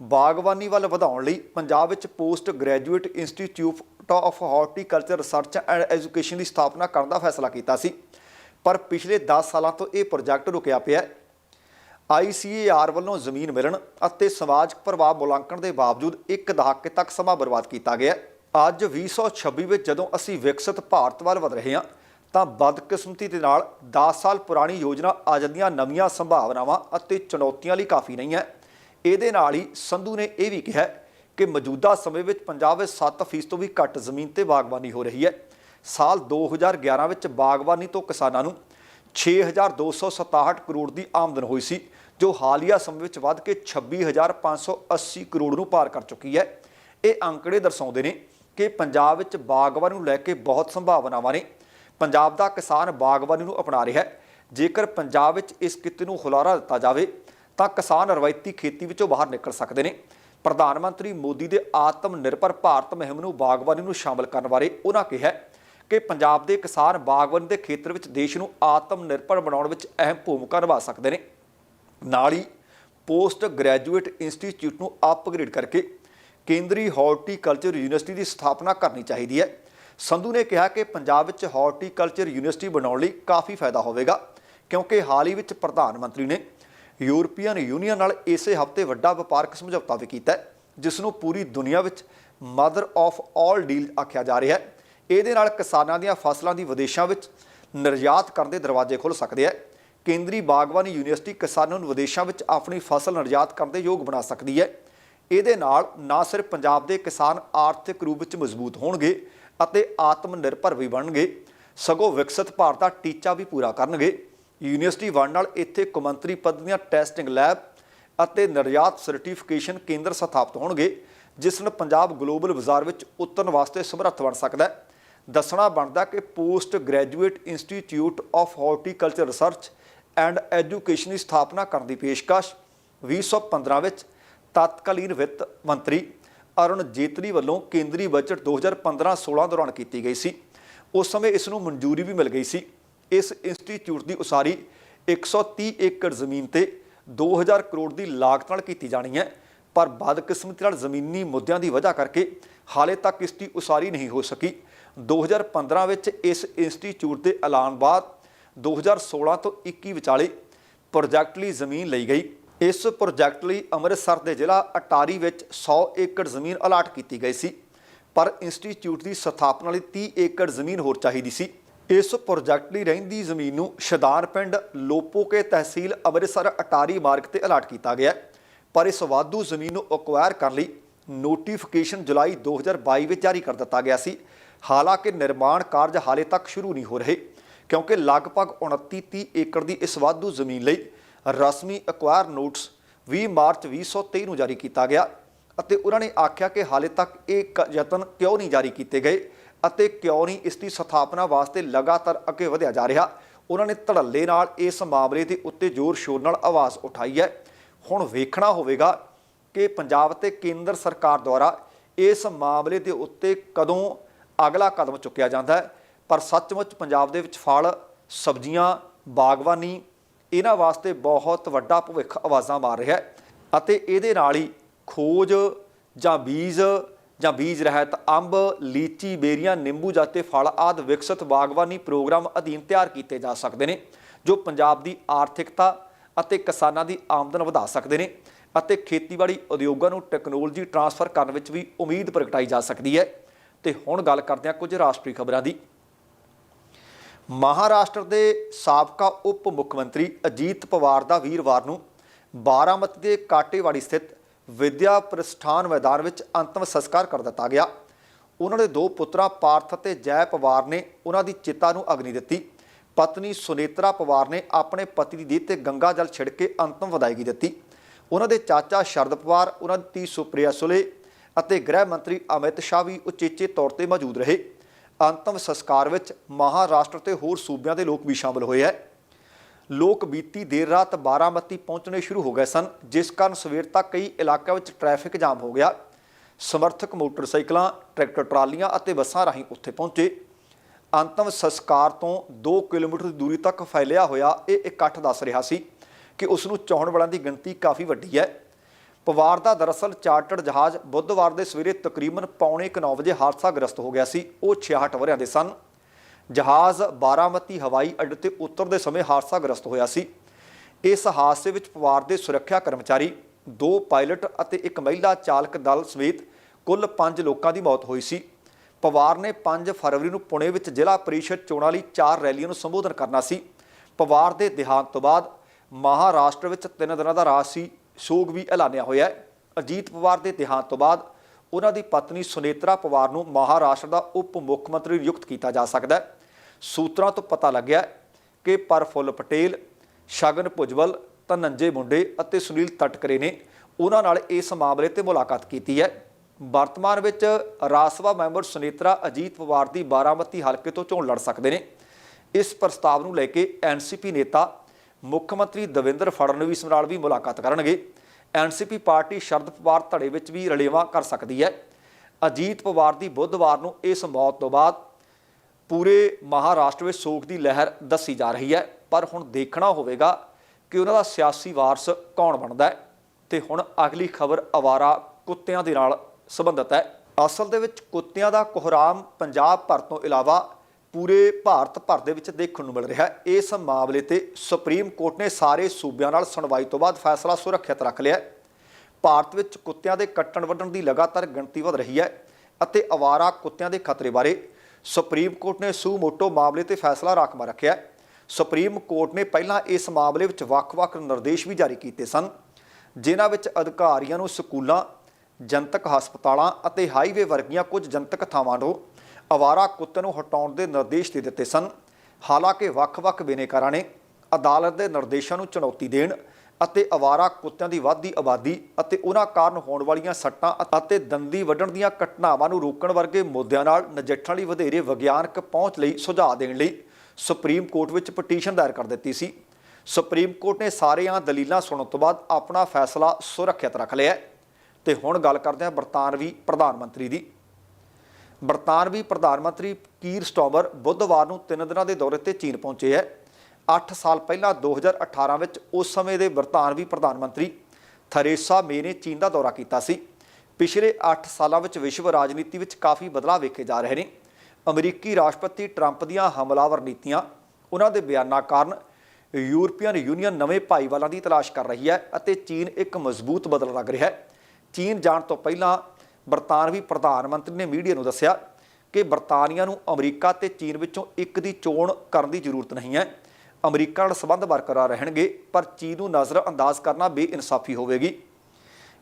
ਬਾਗਬਾਨੀ ਵੱਲ ਵਧਾਉਣ ਲਈ ਪੰਜਾਬ ਵਿੱਚ post graduate institute of horticulture research and education ਦੀ ਸਥਾਪਨਾ ਕਰਨ ਦਾ ਫੈਸਲਾ ਕੀਤਾ ਸੀ। ਪਰ ਪਿਛਲੇ 10 ਸਾਲਾਂ ਤੋਂ ਇਹ ਪ੍ਰੋਜੈਕਟ ਰੁਕਿਆ ਪਿਆ ਹੈ। ਆਈਸੀਏਆਰ ਵੱਲੋਂ ਜ਼ਮੀਨ ਮਿਲਣ ਅਤੇ ਸਮਾਜਿਕ ਪ੍ਰਭਾਵ ਮੁਲਾਂਕਣ ਦੇ ਬਾਵਜੂਦ ਇੱਕ ਦਹਾਕੇ ਤੱਕ ਸਮਾਂ ਬਰਬਾਦ ਕੀਤਾ ਗਿਆ। ਅੱਜ 2026 ਵਿੱਚ ਜਦੋਂ ਅਸੀਂ ਵਿਕਸਿਤ ਭਾਰਤ ਵੱਲ ਵਧ ਰਹੇ ਹਾਂ, ਤਾਂ ਬਦਕਿਸਮਤੀ ਦੇ ਨਾਲ 10 ਸਾਲ ਪੁਰਾਣੀ ਯੋਜਨਾ ਅੱਜ ਦੀਆਂ ਨਵੀਆਂ ਸੰਭਾਵਨਾਵਾਂ ਅਤੇ ਚੁਣੌਤੀਆਂ ਲਈ ਕਾਫੀ ਨਹੀਂ ਹੈ। ਇਹਦੇ ਨਾਲ ਹੀ ਸੰਧੂ ਨੇ ਇਹ ਵੀ ਕਿਹਾ ਕਿ ਮੌਜੂਦਾ ਸਮੇਂ ਵਿੱਚ ਪੰਜਾਬ ਵਿੱਚ 7% ਤੋਂ ਵੀ ਘੱਟ ਜ਼ਮੀਨ ਤੇ ਬਾਗਬਾਨੀ ਹੋ ਰਹੀ ਹੈ। ਸਾਲ 2011 ਵਿੱਚ ਬਾਗਬਾਨੀ ਤੋਂ ਕਿਸਾਨਾਂ ਨੂੰ 6267 ਕਰੋੜ ਦੀ ਆਮਦਨ ਹੋਈ ਸੀ। ਜੋ ਹਾਲੀਆ ਸਮੇਂ ਵਿੱਚ ਵੱਧ ਕੇ 26580 ਕਰੋੜ ਨੂੰ ਪਾਰ ਕਰ ਚੁੱਕੀ ਹੈ। ਇਹ ਅੰਕੜੇ ਦਰਸਾਉਂਦੇ ਨੇ ਕਿ ਪੰਜਾਬ ਵਿੱਚ ਬਾਗਬਾਨੀ ਨੂੰ ਲੈ ਕੇ ਬਹੁਤ ਸੰਭਾਵਨਾਵਾਂ ਨੇ। ਪੰਜਾਬ ਦਾ ਕਿਸਾਨ ਬਾਗਬਾਨੀ ਨੂੰ ਅਪਣਾ ਰਿਹਾ ਹੈ। ਜੇਕਰ ਪੰਜਾਬ ਵਿੱਚ ਇਸ ਕਿੱਤੇ ਨੂੰ ਹੁਲਾਰਾ ਦਿੱਤਾ ਜਾਵੇ, ਤਾਂ ਕਿਸਾਨ ਰਵਾਇਤੀ ਖੇਤੀ ਵਿੱਚੋਂ ਬਾਹਰ ਨਿਕਲ ਸਕਦੇ ਨੇ। ਪ੍ਰਧਾਨ ਮੰਤਰੀ ਮੋਦੀ ਦੇ ਆਤਮ ਨਿਰਭਰ ਭਾਰਤ ਮੁਹਿੰਮ ਨੂੰ ਬਾਗਬਾਨੀ ਨੂੰ ਸ਼ਾਮਲ ਕਰਨ ਬਾਰੇ ਉਹਨਾਂ ਕਿਹਾ ਕਿ ਪੰਜਾਬ ਦੇ ਕਿਸਾਨ ਬਾਗਬਾਨੀ ਦੇ ਖੇਤਰ ਵਿੱਚ ਦੇਸ਼ ਨੂੰ ਆਤਮ ਨਿਰਭਰ ਬਣਾਉਣ ਵਿੱਚ ਅਹਿਮ ਭੂਮਿਕਾ ਨਿਭਾ ਸਕਦੇ ਨੇ। ਨਾਲ ਹੀ ਪੋਸਟ ਗ੍ਰੈਜੂਏਟ ਇੰਸਟੀਚਿਊਟ ਨੂੰ ਅਪਗ੍ਰੇਡ ਕਰਕੇ ਕੇਂਦਰੀ ਹਾਰਟੀਕਲਚਰ ਯੂਨੀਵਰਸਿਟੀ ਦੀ ਸਥਾਪਨਾ ਕਰਨੀ ਚਾਹੀਦੀ ਹੈ। ਸੰਧੂ ਨੇ ਕਿਹਾ ਕਿ ਪੰਜਾਬ ਵਿੱਚ ਹਾਰਟੀਕਲਚਰ ਯੂਨੀਵਰਸਿਟੀ ਬਣਾਉਣ ਲਈ ਕਾਫੀ ਫਾਇਦਾ ਹੋਵੇਗਾ, ਕਿਉਂਕਿ ਹਾਲ ਹੀ ਵਿੱਚ ਪ੍ਰਧਾਨ ਮੰਤਰੀ ਨੇ ਯੂਰਪੀਅਨ ਯੂਨੀਅਨ ਨਾਲ ਇਸੇ ਹਫ਼ਤੇ ਵੱਡਾ ਵਪਾਰਕ ਸਮਝੌਤਾ ਵੀ ਕੀਤਾ ਜਿਸ ਨੂੰ ਪੂਰੀ ਦੁਨੀਆ ਵਿੱਚ ਮਦਰ ਆਫ ਆਲ ਡੀਲ ਆਖਿਆ ਜਾ ਰਿਹਾ ਹੈ। ਇਹਦੇ ਨਾਲ ਕਿਸਾਨਾਂ ਦੀਆਂ ਫਸਲਾਂ ਦੀ ਵਿਦੇਸ਼ਾਂ ਵਿੱਚ ਨਿਰਯਾਤ ਕਰਨ ਦੇ ਦਰਵਾਜ਼ੇ ਖੁੱਲ ਸਕਦੇ ਹੈ। ਕੇਂਦਰੀ ਬਾਗਬਾਨੀ ਯੂਨੀਵਰਸਿਟੀ ਕਿਸਾਨਾਂ ਨੂੰ ਵਿਦੇਸ਼ਾਂ ਵਿੱਚ ਆਪਣੀ ਫਸਲ ਨਿਰਯਾਤ ਕਰਨ ਦੇ ਯੋਗ ਬਣਾ ਸਕਦੀ ਹੈ। ਇਹਦੇ ਨਾਲ ਨਾ ਸਿਰਫ ਪੰਜਾਬ ਦੇ ਕਿਸਾਨ ਆਰਥਿਕ ਰੂਪ ਵਿੱਚ ਮਜ਼ਬੂਤ ਹੋਣਗੇ ਅਤੇ ਆਤਮ ਨਿਰਭਰ ਵੀ ਬਣਨਗੇ। ਸਗੋਂ ਵਿਕਸਿਤ ਭਾਰਤ ਦਾ ਟੀਚਾ ਵੀ ਪੂਰਾ ਕਰਨਗੇ। ਯੂਨੀਵਰਸਿਟੀ ਬਣਨ ਨਾਲ ਇੱਥੇ ਕੌਮਾਂਤਰੀ ਪੱਧਰ ਦੀਆਂ ਟੈਸਟਿੰਗ ਲੈਬ ਅਤੇ ਨਿਰਯਾਤ ਸਰਟੀਫਿਕੇਸ਼ਨ ਕੇਂਦਰ ਸਥਾਪਿਤ ਹੋਣਗੇ, ਜਿਸ ਨਾਲ ਪੰਜਾਬ ਗਲੋਬਲ ਬਾਜ਼ਾਰ ਵਿੱਚ ਉਤਰਨ ਵਾਸਤੇ ਸਮਰੱਥ ਬਣ ਸਕਦਾ ਹੈ। ਦੱਸਣਾ ਬਣਦਾ ਕਿ post graduate institute of horticulture research and education ਦੀ ਸਥਾਪਨਾ ਕਰਨ ਦੀ ਪੇਸ਼ਕਸ਼ 2015 ਵਿੱਚ ਤਤਕਾਲੀਨ ਵਿੱਤ ਮੰਤਰੀ ਅਰੁਣ ਜੇਤਲੀ ਵੱਲੋਂ ਕੇਂਦਰੀ ਬਜਟ 2015-16 ਦੌਰਾਨ ਕੀਤੀ ਗਈ ਸੀ। ਉਸ ਸਮੇਂ ਇਸ ਨੂੰ ਮਨਜ਼ੂਰੀ ਵੀ ਮਿਲ ਗਈ ਸੀ। ਇਸ ਇੰਸਟੀਚਿਊਟ ਦੀ ਉਸਾਰੀ 130 ਏਕੜ ਜ਼ਮੀਨ ਤੇ 2000 ਕਰੋੜ ਦੀ ਲਾਗਤ ਨਾਲ ਕੀਤੀ ਜਾਣੀ ਹੈ। ਪਰ ਬਦਕਿਸਮਤੀ ਨਾਲ ਜ਼ਮੀਨੀ ਮੁੱਦਿਆਂ ਦੀ ਵਜ੍ਹਾ ਕਰਕੇ ਹਾਲੇ ਤੱਕ ਇਸ ਦੀ ਉਸਾਰੀ ਨਹੀਂ ਹੋ ਸਕੀ। 2015 ਵਿੱਚ ਇਸ ਇੰਸਟੀਚਿਊਟ ਦੇ ਐਲਾਨ ਬਾਅਦ 2016 ਤੋਂ 21 ਵਿਚਾਲੇ ਪ੍ਰੋਜੈਕਟ ਲਈ ਜ਼ਮੀਨ ਲਈ ਗਈ। ਇਸ ਪ੍ਰੋਜੈਕਟ ਲਈ ਅੰਮ੍ਰਿਤਸਰ ਦੇ ਜ਼ਿਲ੍ਹਾ ਅਟਾਰੀ ਵਿੱਚ 100 ਏਕੜ ਜ਼ਮੀਨ ਅਲਾਟ ਕੀਤੀ ਗਈ ਸੀ, ਪਰ ਇੰਸਟੀਚਿਊਟ ਦੀ ਸਥਾਪਨਾ ਲਈ 30 ਏਕੜ ਜ਼ਮੀਨ ਹੋਰ ਚਾਹੀਦੀ ਸੀ। ਇਸ ਪ੍ਰੋਜੈਕਟ ਲਈ ਰਹਿੰਦੀ ਜ਼ਮੀਨ ਨੂੰ ਸ਼ਦਾਨ ਪਿੰਡ ਲੋਪੋਕੇ ਤਹਿਸੀਲ ਅੰਮ੍ਰਿਤਸਰ ਅਟਾਰੀ ਮਾਰਗ ਤੇ ਅਲਾਟ ਕੀਤਾ ਗਿਆ। ਪਰ ਇਸ ਵਾਧੂ ਜ਼ਮੀਨ ਨੂੰ ਐਕਵਾਇਰ ਕਰਨ ਲਈ ਨੋਟੀਫਿਕੇਸ਼ਨ ਜੁਲਾਈ 2022 ਵਿੱਚ ਜਾਰੀ ਕਰ ਦਿੱਤਾ ਗਿਆ ਸੀ। ਹਾਲਾਂਕਿ ਨਿਰਮਾਣ ਕਾਰਜ ਹਾਲੇ ਤੱਕ ਸ਼ੁਰੂ ਨਹੀਂ ਹੋ ਰਹੇ। ਕਿਉਂਕਿ ਲਗਭਗ 29-30 ਏਕੜ ਦੀ ਇਸ ਵਾਧੂ ਜ਼ਮੀਨ ਲਈ ਰਸਮੀ ਐਕਵਾਇਰ ਨੋਟਸ 20 ਮਾਰਚ 2023 ਨੂੰ ਜਾਰੀ ਕੀਤਾ ਗਿਆ ਅਤੇ ਉਹਨਾਂ ਨੇ ਆਖਿਆ ਕਿ ਹਾਲੇ ਤੱਕ ਇਹ ਕ- ਯਤਨ ਕਿਉਂ ਨਹੀਂ ਜਾਰੀ ਕੀਤੇ ਗਏ ਅਤੇ ਕਿਉਂ ਨਹੀਂ ਇਸ ਦੀ ਸਥਾਪਨਾ ਵਾਸਤੇ ਲਗਾਤਾਰ ਅੱਗੇ ਵਧਿਆ ਜਾ ਰਿਹਾ। ਉਹਨਾਂ ਨੇ ਧੜੱਲੇ ਨਾਲ ਇਸ ਮਾਮਲੇ ਦੇ ਉੱਤੇ ਜ਼ੋਰ ਸ਼ੋਰ ਨਾਲ ਆਵਾਜ਼ ਉਠਾਈ ਹੈ। ਹੁਣ ਵੇਖਣਾ ਹੋਵੇਗਾ ਕਿ ਪੰਜਾਬ ਤੇ ਕੇਂਦਰ ਸਰਕਾਰ ਦੁਆਰਾ ਇਸ ਮਾਮਲੇ ਦੇ ਉੱਤੇ ਕਦੋਂ ਅਗਲਾ ਕਦਮ ਚੁੱਕਿਆ ਜਾਂਦਾ ਹੈ। ਪਰ ਸੱਚਮੁੱਚ ਪੰਜਾਬ ਦੇ ਵਿੱਚ ਫਲ, ਸਬਜ਼ੀਆਂ, ਬਾਗਬਾਨੀ, ਇਹਨਾਂ ਵਾਸਤੇ ਬਹੁਤ ਵੱਡਾ ਭਵਿੱਖ ਆਵਾਜ਼ਾਂ ਮਾਰ ਰਿਹਾ ਹੈ ਅਤੇ ਇਹਦੇ ਨਾਲ ਹੀ ਖੋਜ ਜਾਂ ਬੀਜ ਜਾਂ ਬੀਜ ਰਹਿਤ, ਅੰਬ, ਲੀਚੀ, ਬੇਰੀਆਂ, ਨਿੰਬੂ ਜਾਤੇ ਫਲ ਆਦ ਵਿਕਸਿਤ ਬਾਗਬਾਨੀ ਪ੍ਰੋਗਰਾਮ ਅਧੀਨ ਤਿਆਰ ਕੀਤੇ ਜਾ ਸਕਦੇ ਨੇ, ਜੋ ਪੰਜਾਬ ਦੀ ਆਰਥਿਕਤਾ ਅਤੇ ਕਿਸਾਨਾਂ ਦੀ ਆਮਦਨ ਵਧਾ ਸਕਦੇ ਨੇ ਅਤੇ ਖੇਤੀਬਾੜੀ ਉਦਯੋਗਾਂ ਨੂੰ ਟੈਕਨੋਲੋਜੀ ਟਰਾਂਸਫਰ ਕਰਨ ਵਿੱਚ ਵੀ ਉਮੀਦ ਪ੍ਰਗਟਾਈ ਜਾ ਸਕਦੀ ਹੈ। ਤੇ ਹੁਣ ਗੱਲ ਕਰਦੇ ਹਾਂ ਕੁਝ ਰਾਸ਼ਟਰੀ ਖਬਰਾਂ ਦੀ। ਮਹਾਰਾਸ਼ਟਰ ਦੇ ਸਾਬਕਾ ਉਪ ਮੁੱਖ ਮੰਤਰੀ ਅਜੀਤ ਪਵਾਰ ਦਾ ਵੀਰਵਾਰ ਨੂੰ ਬਾਰਾਮਤੀ ਦੇ ਕਾਟੇਵਾੜੀ ਸਥਿਤ ਵਿਦਿਆ ਪ੍ਰਸਥਾਨ ਮੈਦਾਨ ਵਿੱਚ ਅੰਤਮ ਸੰਸਕਾਰ ਕਰ ਦਿੱਤਾ ਗਿਆ। ਉਹਨਾਂ ਦੇ ਦੋ ਪੁੱਤਰਾਂ ਪਾਰਥ ਅਤੇ ਜੈ ਪਵਾਰ ਨੇ ਉਹਨਾਂ ਦੀ ਚਿਤਾ ਨੂੰ ਅਗਨੀ ਦਿੱਤੀ। ਪਤਨੀ ਸੁਨੇਤਰਾ ਪਵਾਰ ਨੇ ਆਪਣੇ ਪਤੀ ਦੀ ਦੇਹ ਤੇ ਗੰਗਾ ਜਲ ਛਿੜ ਕੇ ਅੰਤਮ ਵਿਦਾਇਗੀ ਦਿੱਤੀ। ਉਹਨਾਂ ਦੇ ਚਾਚਾ ਸ਼ਰਦ ਪਵਾਰ, ਉਹਨਾਂ ਦੀ ਧੀ ਸੁਪ੍ਰਿਆ ਸੁਲੇ ਅਤੇ ਗ੍ਰਹਿ ਮੰਤਰੀ ਅਮਿਤ ਸ਼ਾਹ ਵੀ ਉਚੇਚੇ ਤੌਰ ਤੇ ਮੌਜੂਦ ਰਹੇ। ਅੰਤਮ ਸੰਸਕਾਰ ਵਿੱਚ ਮਹਾਰਾਸ਼ਟਰ ਤੇ ਹੋਰ ਸੂਬਿਆਂ ਦੇ ਲੋਕ ਵੀ ਸ਼ਾਮਲ ਹੋਏ ਹੈ। ਲੋਕ ਬੀਤੀ ਦੇਰ ਰਾਤ ਬਾਰਾਮਤੀ ਪਹੁੰਚਣੇ ਸ਼ੁਰੂ ਹੋ ਗਏ ਸਨ, ਜਿਸ ਕਾਰਨ ਸਵੇਰ ਤੱਕ ਕਈ ਇਲਾਕਿਆਂ ਵਿੱਚ ਟ੍ਰੈਫਿਕ ਜਾਮ ਹੋ ਗਿਆ। ਸਮਰਥਕ ਮੋਟਰਸਾਈਕਲਾਂ, ਟਰੈਕਟਰ ਟਰਾਲੀਆਂ ਅਤੇ ਬੱਸਾਂ ਰਾਹੀਂ ਉੱਥੇ ਪਹੁੰਚੇ। ਅੰਤਮ ਸੰਸਕਾਰ ਤੋਂ 2 ਕਿਲੋਮੀਟਰ ਦੀ ਦੂਰੀ ਤੱਕ ਫੈਲਿਆ ਹੋਇਆ ਇਹ ਇਕੱਠ ਦੱਸ ਰਿਹਾ ਸੀ ਕਿ ਉਸ ਨੂੰ ਚਾਹਣ ਵਾਲਿਆਂ ਦੀ ਗਿਣਤੀ ਕਾਫੀ ਵੱਡੀ ਹੈ। ਪਵਾਰ ਦਾ ਦਰਅਸਲ ਚਾਰਟਰਡ ਜਹਾਜ਼ ਬੁੱਧਵਾਰ ਦੇ ਸਵੇਰੇ ਤਕਰੀਬਨ ਪੌਣੇ 9 ਵਜੇ ਹਾਦਸਾਗ੍ਰਸਤ ਹੋ ਗਿਆ ਸੀ। ਉਹ 66 ਵਰਿਆਂ ਦੇ ਸਨ। ਜਹਾਜ਼ ਬਾਰਾਮਤੀ ਹਵਾਈ ਅੱਡੇ ਤੇ ਉਤਰਦੇ ਸਮੇਂ ਹਾਦਸਾਗ੍ਰਸਤ ਹੋਇਆ ਸੀ। ਇਸ ਹਾਦਸੇ ਵਿੱਚ ਪਵਾਰ ਦੇ ਸੁਰੱਖਿਆ ਕਰਮਚਾਰੀ, ਦੋ ਪਾਇਲਟ ਅਤੇ ਇੱਕ ਮਹਿਲਾ ਚਾਲਕ ਦਲ ਸਮੇਤ ਕੁੱਲ 5 ਲੋਕਾਂ ਦੀ ਮੌਤ ਹੋਈ ਸੀ। ਪਵਾਰ ਨੇ 5 ਫਰਵਰੀ ਨੂੰ ਪੁਣੇ ਵਿੱਚ ਜ਼ਿਲ੍ਹਾ ਪਰਿਸ਼ਦ ਚੋਣਾਂ ਲਈ ਚਾਰ ਰੈਲੀਆਂ ਨੂੰ ਸੰਬੋਧਨ ਕਰਨਾ ਸੀ। ਪਵਾਰ ਦੇ ਦੇਹਾਂਤ ਤੋਂ ਬਾਅਦ ਮਹਾਰਾਸ਼ਟਰ ਵਿੱਚ ਤਿੰਨ ਦਿਨਾਂ ਦਾ ਰਾਜ ਸੀ। ਸੋਗ ਵੀ ਐਲਾਨਿਆ ਹੋਇਆ ਹੈ। ਅਜੀਤ ਪਵਾਰ ਦੇ ਦੇਹਾਂਤ ਤੋਂ ਬਾਅਦ ਉਹਨਾਂ ਦੀ ਪਤਨੀ ਸੁਨੇਤਰਾ ਪਵਾਰ ਨੂੰ ਮਹਾਰਾਸ਼ਟਰ ਦਾ ਉਪ ਮੁੱਖ ਮੰਤਰੀ ਨਿਯੁਕਤ ਕੀਤਾ ਜਾ ਸਕਦਾ ਹੈ। ਸੂਤਰਾਂ ਤੋਂ ਪਤਾ ਲੱਗਿਆ ਕਿ ਪ੍ਰਫੁੱਲ ਪਟੇਲ, ਸ਼ਗਨ ਭੁਜਬਲ ਧਨੰਜੇ ਮੁੰਡੇ ਅਤੇ ਸੁਨੀਲ ਤਟਕਰੇ ਨੇ ਉਹਨਾਂ ਨਾਲ ਇਸ ਮਾਮਲੇ ਤੇ ਮੁਲਾਕਾਤ ਕੀਤੀ ਹੈ। ਵਰਤਮਾਨ ਵਿੱਚ ਰਾਜ ਸਭਾ ਮੈਂਬਰ ਸੁਨੇਤਰਾ ਅਜੀਤ ਪਵਾਰ ਦੀ ਬਾਰਾਮਤੀ ਹਲਕੇ ਤੋਂ ਚੋਣ ਲੜ ਸਕਦੇ ਨੇ। ਇਸ ਪ੍ਰਸਤਾਵ ਨੂੰ ਲੈ ਕੇ ਐਨਸੀਪੀ ਨੇਤਾ ਮੁੱਖ ਮੰਤਰੀ ਦਵਿੰਦਰ ਫੜਨਵੀਸ ਨਾਲ ਵੀ ਮੁਲਾਕਾਤ ਕਰਨਗੇ। ਐਨਸੀਪੀ ਪਾਰਟੀ ਸ਼ਰਦ ਪਵਾਰ ਧੜੇ ਵਿੱਚ ਵੀ ਰਲੇਵਾਂ ਕਰ ਸਕਦੀ ਹੈ। ਅਜੀਤ ਪਵਾਰ ਦੀ ਬੁੱਧਵਾਰ ਨੂੰ ਇਸ ਮੌਤ ਤੋਂ ਬਾਅਦ ਪੂਰੇ ਮਹਾਰਾਸ਼ਟਰ ਵਿੱਚ ਸੋਗ ਦੀ ਲਹਿਰ ਦੱਸੀ ਜਾ ਰਹੀ ਹੈ। ਪਰ ਹੁਣ ਦੇਖਣਾ ਹੋਵੇਗਾ ਕਿ ਉਹਨਾਂ ਦਾ ਸਿਆਸੀ ਵਾਰਸ ਕੌਣ ਬਣਦਾ ਹੈ। ਤੇ ਹੁਣ ਅਗਲੀ ਖਬਰ ਅਵਾਰਾ ਕੁੱਤਿਆਂ ਦੇ ਨਾਲ ਸੰਬੰਧਿਤ ਹੈ। ਅਸਲ ਦੇ ਵਿੱਚ ਕੁੱਤਿਆਂ ਦਾ ਕੋਹਰਾਮ ਪੰਜਾਬ ਭਰ ਤੋਂ ਇਲਾਵਾ ਪੂਰੇ ਭਾਰਤ ਭਰ ਦੇ ਵਿੱਚ ਦੇਖਣ ਨੂੰ ਮਿਲ ਰਿਹਾ ਹੈ। ਇਸ ਮਾਮਲੇ ਤੇ ਸੁਪਰੀਮ ਕੋਰਟ ਨੇ ਸਾਰੇ ਸੂਬਿਆਂ ਨਾਲ ਸੁਣਵਾਈ ਤੋਂ ਬਾਅਦ ਫੈਸਲਾ ਸੁਰੱਖਿਅਤ ਰੱਖ ਲਿਆ ਹੈ। ਭਾਰਤ ਵਿੱਚ ਕੁੱਤਿਆਂ ਦੇ ਕੱਟਣ ਵੱਢਣ ਦੀ ਲਗਾਤਾਰ ਗਿਣਤੀ ਵਧ ਰਹੀ ਹੈ ਅਤੇ ਅਵਾਰਾ ਕੁੱਤਿਆਂ ਦੇ ਖਤਰੇ ਬਾਰੇ ਸੁਪਰੀਮ ਕੋਰਟ ਨੇ ਸੂ ਮੋਟੋ ਮਾਮਲੇ ਤੇ ਫੈਸਲਾ ਰਾਖਵਾ ਰੱਖਿਆ ਸੁਪਰੀਮ ਕੋਰਟ ਨੇ ਪਹਿਲਾਂ ਇਸ ਮਾਮਲੇ ਵਿੱਚ ਵੱਖ-ਵੱਖ ਨਿਰਦੇਸ਼ ਵੀ ਜਾਰੀ ਕੀਤੇ ਸਨ, ਜਿਨ੍ਹਾਂ ਵਿੱਚ ਅਧਿਕਾਰੀਆਂ ਨੂੰ ਸਕੂਲਾਂ, ਜਨਤਕ ਹਸਪਤਾਲਾਂ ਅਤੇ ਹਾਈਵੇ ਵਰਗੀਆਂ ਕੁਝ ਜਨਤਕ ਥਾਵਾਂ ਨੂੰ ਅਵਾਰਾ ਕੁੱਤੇ ਨੂੰ ਹਟਾਉਣ ਦੇ ਨਿਰਦੇਸ਼ ਦੇ ਦਿੱਤੇ ਸਨ। ਹਾਲਾਂਕਿ ਵੱਖ-ਵੱਖ ਬਿਨੇਕਾਰਾਂ ਨੇ ਅਦਾਲਤ ਦੇ ਨਿਰਦੇਸ਼ਾਂ ਨੂੰ ਚੁਣੌਤੀ ਦੇਣ ਅਤੇ ਅਵਾਰਾ ਕੁੱਤਿਆਂ ਦੀ ਵੱਧਦੀ ਆਬਾਦੀ ਅਤੇ ਉਹਨਾਂ ਕਾਰਨ ਹੋਣ ਵਾਲੀਆਂ ਸੱਟਾਂ ਅਤੇ ਦੰਦੀ ਵੱਢਣ ਦੀਆਂ ਘਟਨਾਵਾਂ ਨੂੰ ਰੋਕਣ ਵਰਗੇ ਮੁੱਦਿਆਂ ਨਾਲ ਨਜਿੱਠਣ ਲਈ ਵਧੇਰੇ ਵਿਗਿਆਨਕ ਪਹੁੰਚ ਲਈ ਸੁਝਾਅ ਦੇਣ ਲਈ ਸੁਪਰੀਮ ਕੋਰਟ ਵਿੱਚ ਪਟੀਸ਼ਨ ਦਾਇਰ ਕਰ ਦਿੱਤੀ ਸੀ। ਸੁਪਰੀਮ ਕੋਰਟ ਨੇ ਸਾਰੀਆਂ ਦਲੀਲਾਂ ਸੁਣਨ ਤੋਂ ਬਾਅਦ ਆਪਣਾ ਫੈਸਲਾ ਸੁਰੱਖਿਅਤ ਰੱਖ ਲਿਆ ਹੈ। ਤੇ ਹੁਣ ਗੱਲ ਕਰਦੇ ਹਾਂ ਬਰਤਾਨਵੀ ਪ੍ਰਧਾਨ ਮੰਤਰੀ ਦੀ। ਬਰਤਾਨਵੀ ਪ੍ਰਧਾਨ ਮੰਤਰੀ ਕੀਰ ਸਟੋਮਰ ਬੁੱਧਵਾਰ ਨੂੰ ਤਿੰਨ ਦਿਨਾਂ ਦੇ ਦੌਰੇ ਤੇ ਚੀਨ ਪਹੁੰਚੇ ਹੈ। 8 ਸਾਲ ਪਹਿਲਾਂ 2018 ਵਿੱਚ ਉਸ ਸਮੇਂ ਦੇ ਬਰਤਾਨਵੀ ਪ੍ਰਧਾਨ ਮੰਤਰੀ ਥਰੇਸਾ ਮੇ ਨੇ ਚੀਨ ਦਾ ਦੌਰਾ ਕੀਤਾ ਸੀ। ਪਿਛਲੇ 8 ਸਾਲਾਂ ਵਿੱਚ ਵਿਸ਼ਵ ਰਾਜਨੀਤੀ ਵਿੱਚ ਕਾਫੀ ਬਦਲਾਅ ਵੇਖੇ ਜਾ ਰਹੇ ਨੇ। ਅਮਰੀਕੀ ਰਾਸ਼ਟਰਪਤੀ ਟਰੰਪ ਦੀਆਂ ਹਮਲਾਵਰ ਨੀਤੀਆਂ, ਉਹਨਾਂ ਦੇ ਬਿਆਨਾਂ ਕਾਰਨ ਯੂਰਪੀਅਨ ਯੂਨੀਅਨ ਨਵੇਂ ਭਾਈਵਾਲਾਂ ਦੀ ਤਲਾਸ਼ ਕਰ ਰਹੀ ਹੈ ਅਤੇ ਚੀਨ ਇੱਕ ਮਜ਼ਬੂਤ ਬਦਲ ਲੱਗ ਰਿਹਾ ਹੈ। ਚੀਨ ਜਾਣ ਤੋਂ ਪਹਿਲਾਂ ਬਰਤਾਨਵੀ ਪ੍ਰਧਾਨ ਮੰਤਰੀ ਨੇ ਮੀਡੀਆ ਨੂੰ ਦੱਸਿਆ ਕਿ ਬਰਤਾਨੀਆ ਨੂੰ ਅਮਰੀਕਾ ਤੇ ਚੀਨ ਵਿੱਚੋਂ ਇੱਕ ਦੀ ਚੋਣ ਕਰਨ ਦੀ ਜ਼ਰੂਰਤ ਨਹੀਂ ਹੈ। ਅਮਰੀਕਾ ਨਾਲ ਸੰਬੰਧ ਬਰਕਰਾਰ ਰਹਿਣਗੇ, ਪਰ ਚੀਨ ਨੂੰ ਨਜ਼ਰਅੰਦਾਜ਼ ਕਰਨਾ ਬੇਇਨਸਾਫੀ ਹੋਵੇਗੀ।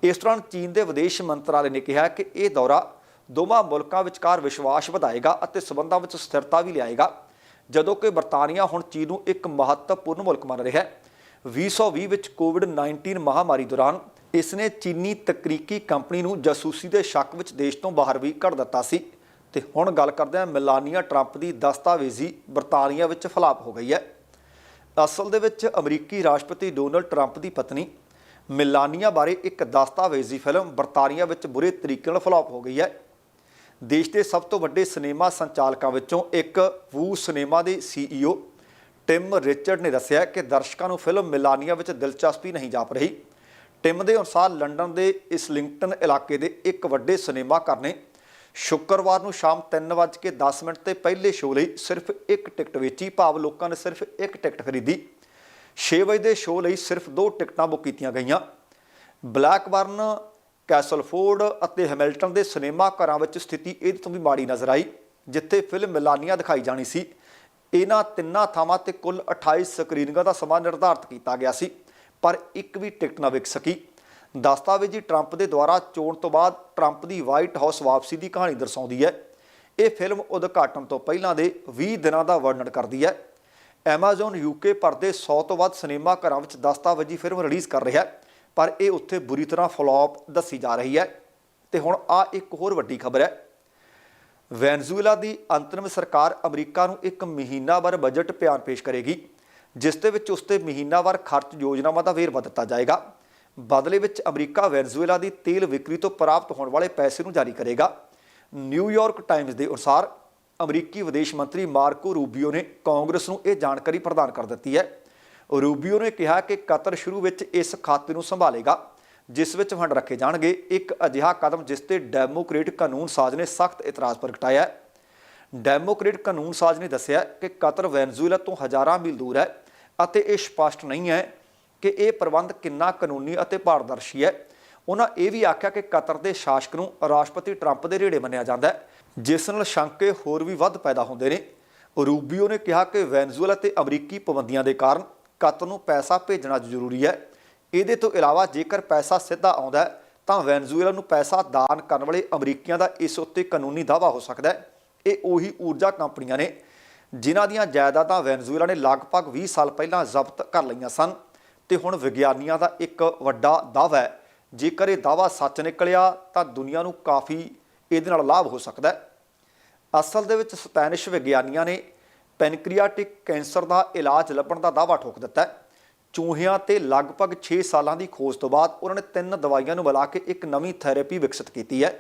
ਇਸ ਦੌਰਾਨ ਚੀਨ ਦੇ ਵਿਦੇਸ਼ ਮੰਤਰਾਲੇ ਨੇ ਕਿਹਾ ਕਿ ਇਹ ਦੌਰਾ ਦੋਵਾਂ ਮੁਲਕਾਂ ਵਿਚਕਾਰ ਵਿਸ਼ਵਾਸ ਵਧਾਏਗਾ ਅਤੇ ਸਬੰਧਾਂ ਵਿੱਚ ਸਥਿਰਤਾ ਵੀ ਲਿਆਏਗਾ। ਜਦੋਂ ਕਿ ਬਰਤਾਨੀਆ ਹੁਣ ਚੀਨ ਨੂੰ ਇੱਕ ਮਹੱਤਵਪੂਰਨ ਮੁਲਕ ਮੰਨ ਰਿਹਾ ਹੈ। 2020 ਵਿੱਚ ਕੋਵਿਡ-19 ਮਹਾਮਾਰੀ ਦੌਰਾਨ ਇਸ ਨੇ ਚੀਨੀ ਤਕਨੀਕੀ ਕੰਪਨੀ ਨੂੰ ਜਾਸੂਸੀ ਦੇ ਸ਼ੱਕ ਵਿੱਚ ਦੇਸ਼ ਤੋਂ ਬਾਹਰ ਵੀ ਕੱਢ ਦਿੱਤਾ ਸੀ। ਤੇ ਹੁਣ ਗੱਲ ਕਰਦੇ ਹਾਂ ਮਿਲਾਨੀਆ ਟਰੰਪ ਦੀ ਦਸਤਾਵੇਜ਼ੀ ਬਰਤਾਨੀਆ ਵਿੱਚ ਫਲਾਪ ਹੋ ਗਈ ਹੈ। ਅਸਲ ਦੇ ਵਿੱਚ ਅਮਰੀਕੀ ਰਾਸ਼ਟਰਪਤੀ ਡੋਨਲਡ ਟਰੰਪ ਦੀ ਪਤਨੀ ਮਿਲਾਨੀਆ ਬਾਰੇ ਇੱਕ ਦਸਤਾਵੇਜ਼ੀ ਫਿਲਮ ਬਰਤਾਨੀਆ ਵਿੱਚ ਬੁਰੇ ਤਰੀਕੇ ਨਾਲ ਫਲਾਪ ਹੋ ਗਈ ਹੈ। ਦੇਸ਼ ਦੇ ਸਭ ਤੋਂ ਵੱਡੇ ਸਿਨੇਮਾ ਸੰਚਾਲਕਾਂ ਵਿੱਚੋਂ ਇੱਕ ਵੂ ਸਿਨੇਮਾ ਦੇ ਸੀਈਓ ਟਿਮ ਰਿਚਰਡ ਨੇ ਦੱਸਿਆ ਕਿ ਦਰਸ਼ਕਾਂ ਨੂੰ ਫਿਲਮ ਮਿਲਾਨੀਆ ਵਿੱਚ ਦਿਲਚਸਪੀ ਨਹੀਂ ਜਾਪ ਰਹੀ। ਟਿਮ ਦੇ ਅਨੁਸਾਰ ਲੰਡਨ ਦੇ ਇਸਲਿੰਗਟਨ ਇਲਾਕੇ ਦੇ ਇੱਕ ਵੱਡੇ ਸਿਨੇਮਾ ਘਰ ਨੇ। ਸ਼ੁੱਕਰਵਾਰ ਨੂੰ ਸ਼ਾਮ 3:10 ਮਿੰਟ ਤੇ ਪਹਿਲੇ ਸ਼ੋਅ ਲਈ ਸਿਰਫ ਇੱਕ ਟਿਕਟ ਵੇਚੀ। ਭਾਵ ਲੋਕਾਂ ਨੇ ਸਿਰਫ ਇੱਕ ਟਿਕਟ ਖਰੀਦੀ। 6 ਵਜੇ ਦੇ ਸ਼ੋਅ ਲਈ ਸਿਰਫ ਦੋ ਟਿਕਟਾਂ ਬੁੱਕ ਕੀਤੀਆਂ ਗਈਆਂ। ਬਲੈਕਬਰਨ, ਕੈਸਲਫੋਰਡ ਅਤੇ ਹੈਮਿਲਟਨ ਦੇ ਸਿਨੇਮਾ ਘਰਾਂ ਵਿੱਚ ਸਥਿਤੀ ਇਹਦੇ ਤੋਂ ਵੀ ਮਾੜੀ ਨਜ਼ਰ ਆਈ, ਜਿੱਥੇ ਫਿਲਮ ਮਿਲਾਨੀਆਂ ਦਿਖਾਈ ਜਾਣੀ ਸੀ। ਇਹਨਾਂ ਤਿੰਨਾਂ ਥਾਵਾਂ ਤੇ ਕੁੱਲ 28 ਸਕਰੀਨਿੰਗਾਂ ਦਾ ਸਮਾਂ ਨਿਰਧਾਰਤ ਕੀਤਾ ਗਿਆ ਸੀ। ਪਰ ਇੱਕ ਵੀ ਟਿਕਟ ਨਾ ਵਿਕ ਸਕੀ। ਦਸਤਾਵੇਜ਼ੀ ਟਰੰਪ ਦੇ ਦੁਆਰਾ ਚੋਣ ਤੋਂ ਬਾਅਦ ਟਰੰਪ ਦੀ ਵਾਈਟ ਹਾਊਸ ਵਾਪਸੀ ਦੀ ਕਹਾਣੀ ਦਰਸਾਉਂਦੀ ਹੈ। ਇਹ ਫਿਲਮ ਉਦਘਾਟਨ ਤੋਂ ਪਹਿਲਾਂ ਦੇ 20 ਦਿਨਾਂ ਦਾ ਵਰਣਨ ਕਰਦੀ ਹੈ। Amazon UK ਪਰਦੇ 100 ਤੋਂ ਵੱਧ ਸਿਨੇਮਾ ਘਰਾਂ ਵਿੱਚ ਦਸਤਾਵੇਜ਼ੀ ਫਿਲਮ ਰਿਲੀਜ਼ ਕਰ ਰਿਹਾ ਹੈ, ਪਰ ਇਹ ਉੱਥੇ ਬੁਰੀ ਤਰ੍ਹਾਂ ਫਲॉप ਦੱਸੀ ਜਾ ਰਹੀ ਹੈ। ਤੇ ਹੁਣ ਆ ਇੱਕ ਹੋਰ ਵੱਡੀ ਖਬਰ ਹੈ। ਵੈਨਜ਼ੂਏਲਾ ਦੀ ਅੰਤਰਿਮ ਸਰਕਾਰ ਅਮਰੀਕਾ ਨੂੰ ਇੱਕ ਮਹੀਨਾਵਾਰ ਬਜਟ ਬਿਆਨ ਪੇਸ਼ ਕਰੇਗੀ। ਜਿਸ ਦੇ ਵਿੱਚ ਉਸ ਤੇ ਮਹੀਨਾਵਾਰ ਖਰਚ ਯੋਜਨਾਵਾਂ ਦਾ ਵੇਰਵਾ ਦਿੱਤਾ ਜਾਏਗਾ। ਬਦਲੇ ਵਿੱਚ ਅਮਰੀਕਾ ਵੈਨਜ਼ੂਏਲਾ ਦੀ ਤੇਲ ਵਿਕਰੀ ਤੋਂ ਪ੍ਰਾਪਤ ਹੋਣ ਵਾਲੇ ਪੈਸੇ ਨੂੰ ਜਾਰੀ ਕਰੇਗਾ। ਨਿਊਯਾਰਕ ਟਾਈਮਜ਼ ਦੇ ਅਨੁਸਾਰ ਅਮਰੀਕੀ ਵਿਦੇਸ਼ ਮੰਤਰੀ ਮਾਰਕੋ ਰੂਬੀਓ ਨੇ ਕਾਂਗਰਸ ਨੂੰ ਇਹ ਜਾਣਕਾਰੀ ਪ੍ਰਦਾਨ ਕਰ ਦਿੱਤੀ ਹੈ। ਰੂਬੀਓ ਨੇ ਕਿਹਾ ਕਿ ਕਤਰ ਸ਼ੁਰੂ ਵਿੱਚ ਇਸ ਖਾਤੇ ਨੂੰ ਸੰਭਾਲੇਗਾ, ਜਿਸ ਵਿੱਚ ਫੰਡ ਰੱਖੇ ਜਾਣਗੇ। ਇੱਕ ਅਜਿਹਾ ਕਦਮ ਜਿਸ ਤੇ ਡੈਮੋਕ੍ਰੇਟ ਕਾਨੂੰਨ ਸਾਜ਼ ਨੇ ਸਖਤ ਇਤਰਾਜ਼ ਪ੍ਰਗਟਾਇਆ ਹੈ। ਡੈਮੋਕ੍ਰੇਟ ਕਾਨੂੰਨ ਸਾਜ਼ ਨੇ ਦੱਸਿਆ ਕਿ ਕਤਰ ਵੈਨਜ਼ੂਏਲਾ ਤੋਂ ਹਜ਼ਾਰਾਂ ਮੀਲ ਦੂਰ ਹੈ ਅਤੇ ਇਹ ਸਪਸ਼ਟ ਨਹੀਂ ਹੈ ਕਿ ਇਹ ਪ੍ਰਬੰਧ ਕਿੰਨਾ ਕਾਨੂੰਨੀ ਅਤੇ ਪਾਰਦਰਸ਼ੀ ਹੈ। ਉਹਨਾਂ ਇਹ ਵੀ ਆਖਿਆ ਕਿ ਕਤਰ ਦੇ ਸ਼ਾਸਕ ਨੂੰ ਰਾਸ਼ਟਰਪਤੀ ਟਰੰਪ ਦੇ ਰੇੜੇ ਮੰਨਿਆ ਜਾਂਦਾ ਹੈ, ਜਿਸ ਨਾਲ ਸ਼ੰਕੇ ਹੋਰ ਵੀ ਵੱਧ ਪੈਦਾ ਹੁੰਦੇ ਨੇ। ਰੂਬੀਓ ਨੇ ਕਿਹਾ ਕਿ ਵੈਨਜ਼ੂਏਲਾ ਤੇ ਅਮਰੀਕੀ ਪਾਬੰਦੀਆਂ ਦੇ ਕਾਰਨ ਕਤਰ ਨੂੰ ਪੈਸਾ ਭੇਜਣਾ ਜ਼ਰੂਰੀ ਹੈ। ਇਹਦੇ ਤੋਂ ਇਲਾਵਾ ਜੇਕਰ ਪੈਸਾ ਸਿੱਧਾ ਆਉਂਦਾ ਹੈ, ਤਾਂ ਵੈਨਜ਼ੂਏਲਾ ਨੂੰ ਪੈਸਾ ਦਾਨ ਕਰਨ ਵਾਲੇ ਅਮਰੀਕੀਆਂ ਦਾ ਇਸ ਉੱਤੇ ਕਾਨੂੰਨੀ ਦਾਅਵਾ ਹੋ ਸਕਦਾ ਹੈ। ਇਹ ਉਹੀ ਊਰਜਾ ਕੰਪਨੀਆਂ ਨੇ, ਜਿਨ੍ਹਾਂ ਦੀਆਂ ਜਾਇਦਾਦਾਂ ਵੈਨਜ਼ੂਏਲਾ ਨੇ ਲਗਭਗ 20 ਸਾਲ ਪਹਿਲਾਂ ਜ਼ਬਤ ਕਰ ਲਈਆਂ ਸਨ ਤੇ ਹੁਣ ਵਿਗਿਆਨੀਆਂ ਦਾ ਇੱਕ ਵੱਡਾ ਦਾਅਵਾ ਹੈ, ਜੇਕਰ ਇਹ ਦਾਅਵਾ ਸੱਚ ਨਿਕਲਿਆ ਤਾਂ ਦੁਨੀਆ ਨੂੰ ਕਾਫੀ ਇਹਦੇ ਨਾਲ ਲਾਭ ਹੋ ਸਕਦਾ ਹੈ। ਅਸਲ ਦੇ ਵਿੱਚ ਸਪੈਨਿਸ਼ ਵਿਗਿਆਨੀਆਂ ਨੇ ਪੈਨਕ੍ਰੀਆਟਿਕ ਕੈਂਸਰ ਦਾ ਇਲਾਜ ਲੱਭਣ ਦਾ ਦਾਅਵਾ ਠੋਕ ਦਿੱਤਾ ਹੈ। ਚੂਹਿਆਂ ਤੇ ਲਗਭਗ 6 ਸਾਲਾਂ ਦੀ ਖੋਜ ਤੋਂ ਬਾਅਦ ਉਹਨਾਂ ਨੇ ਤਿੰਨ ਦਵਾਈਆਂ ਨੂੰ ਮਿਲਾ ਕੇ ਇੱਕ ਨਵੀਂ ਥੈਰੇਪੀ ਵਿਕਸਿਤ ਕੀਤੀ ਹੈ।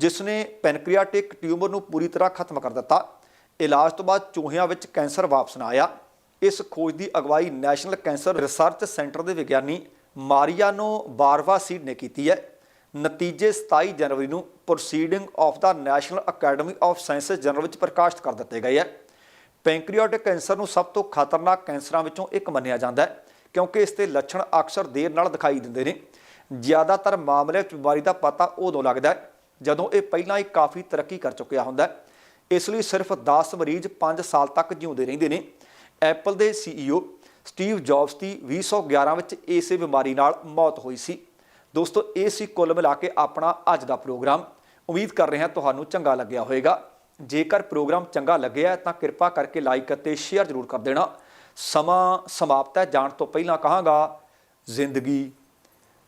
ਜਿਸ ਨੇ ਪੈਨਕ੍ਰੀਆਟਿਕ ਟਿਊਮਰ ਨੂੰ ਪੂਰੀ ਤਰ੍ਹਾਂ ਖਤਮ ਕਰ ਦਿੱਤਾ। ਇਲਾਜ ਤੋਂ ਬਾਅਦ ਚੂਹਿਆਂ ਵਿੱਚ ਕੈਂਸਰ ਵਾਪਸ ਨਾ ਆਇਆ। ਇਸ ਖੋਜ ਦੀ ਅਗਵਾਈ ਨੈਸ਼ਨਲ ਕੈਂਸਰ ਰਿਸਰਚ ਸੈਂਟਰ ਦੇ ਵਿਗਿਆਨੀ ਮਾਰੀਆਨੋ ਬਾਰਵਾਸੀਡ ਨੇ ਕੀਤੀ ਹੈ। ਨਤੀਜੇ 27 ਜਨਵਰੀ ਨੂੰ proceeding of the national academy of sciences journal ਵਿੱਚ ਪ੍ਰਕਾਸ਼ਿਤ ਕਰ ਦਿੱਤੇ ਗਏ ਹੈ। ਪੈਂਕ੍ਰੀਆਟਿਕ ਕੈਂਸਰ ਨੂੰ ਸਭ ਤੋਂ ਖਤਰਨਾਕ ਕੈਂਸਰਾਂ ਵਿੱਚੋਂ ਇੱਕ ਮੰਨਿਆ ਜਾਂਦਾ ਹੈ, ਕਿਉਂਕਿ ਇਸ ਦੇ ਲੱਛਣ ਅਕਸਰ ਦੇਰ ਨਾਲ ਦਿਖਾਈ ਦਿੰਦੇ ਨੇ। ਜ਼ਿਆਦਾਤਰ ਮਾਮਲਿਆਂ ਵਿੱਚ ਬਿਮਾਰੀ ਦਾ ਪਤਾ ਉਦੋਂ ਲੱਗਦਾ ਹੈ ਜਦੋਂ ਇਹ ਪਹਿਲਾਂ ਹੀ ਕਾਫੀ ਤਰੱਕੀ ਕਰ ਚੁੱਕਿਆ ਹੁੰਦਾ ਹੈ। ਇਸ ਲਈ ਸਿਰਫ 10 ਮਰੀਜ਼ 5 ਸਾਲ ਤੱਕ ਜਿਉਂਦੇ ਰਹਿੰਦੇ ਨੇ। ਐਪਲ ਦੇ ਸੀਈਓ ਸਟੀਵ ਜੌਬਸ ਦੀ 2011 ਵਿੱਚ ਇਸੇ ਬਿਮਾਰੀ ਨਾਲ ਮੌਤ ਹੋਈ ਸੀ। ਦੋਸਤੋ, ਇਹ ਸੀ ਕੁੱਲ ਮਿਲਾ ਕੇ ਆਪਣਾ ਅੱਜ ਦਾ ਪ੍ਰੋਗਰਾਮ। ਉਮੀਦ ਕਰ ਰਹੇ ਹਾਂ ਤੁਹਾਨੂੰ ਚੰਗਾ ਲੱਗਿਆ ਹੋਵੇਗਾ। ਜੇਕਰ ਪ੍ਰੋਗਰਾਮ ਚੰਗਾ ਲੱਗਿਆ ਤਾਂ ਕਿਰਪਾ ਕਰਕੇ ਲਾਈਕ ਅਤੇ ਸ਼ੇਅਰ ਜ਼ਰੂਰ ਕਰ ਦੇਣਾ। ਸਮਾਂ ਸਮਾਪਤ ਹੈ। ਜਾਣ ਤੋਂ ਪਹਿਲਾਂ ਕਹਾਂਗਾ, ਜ਼ਿੰਦਗੀ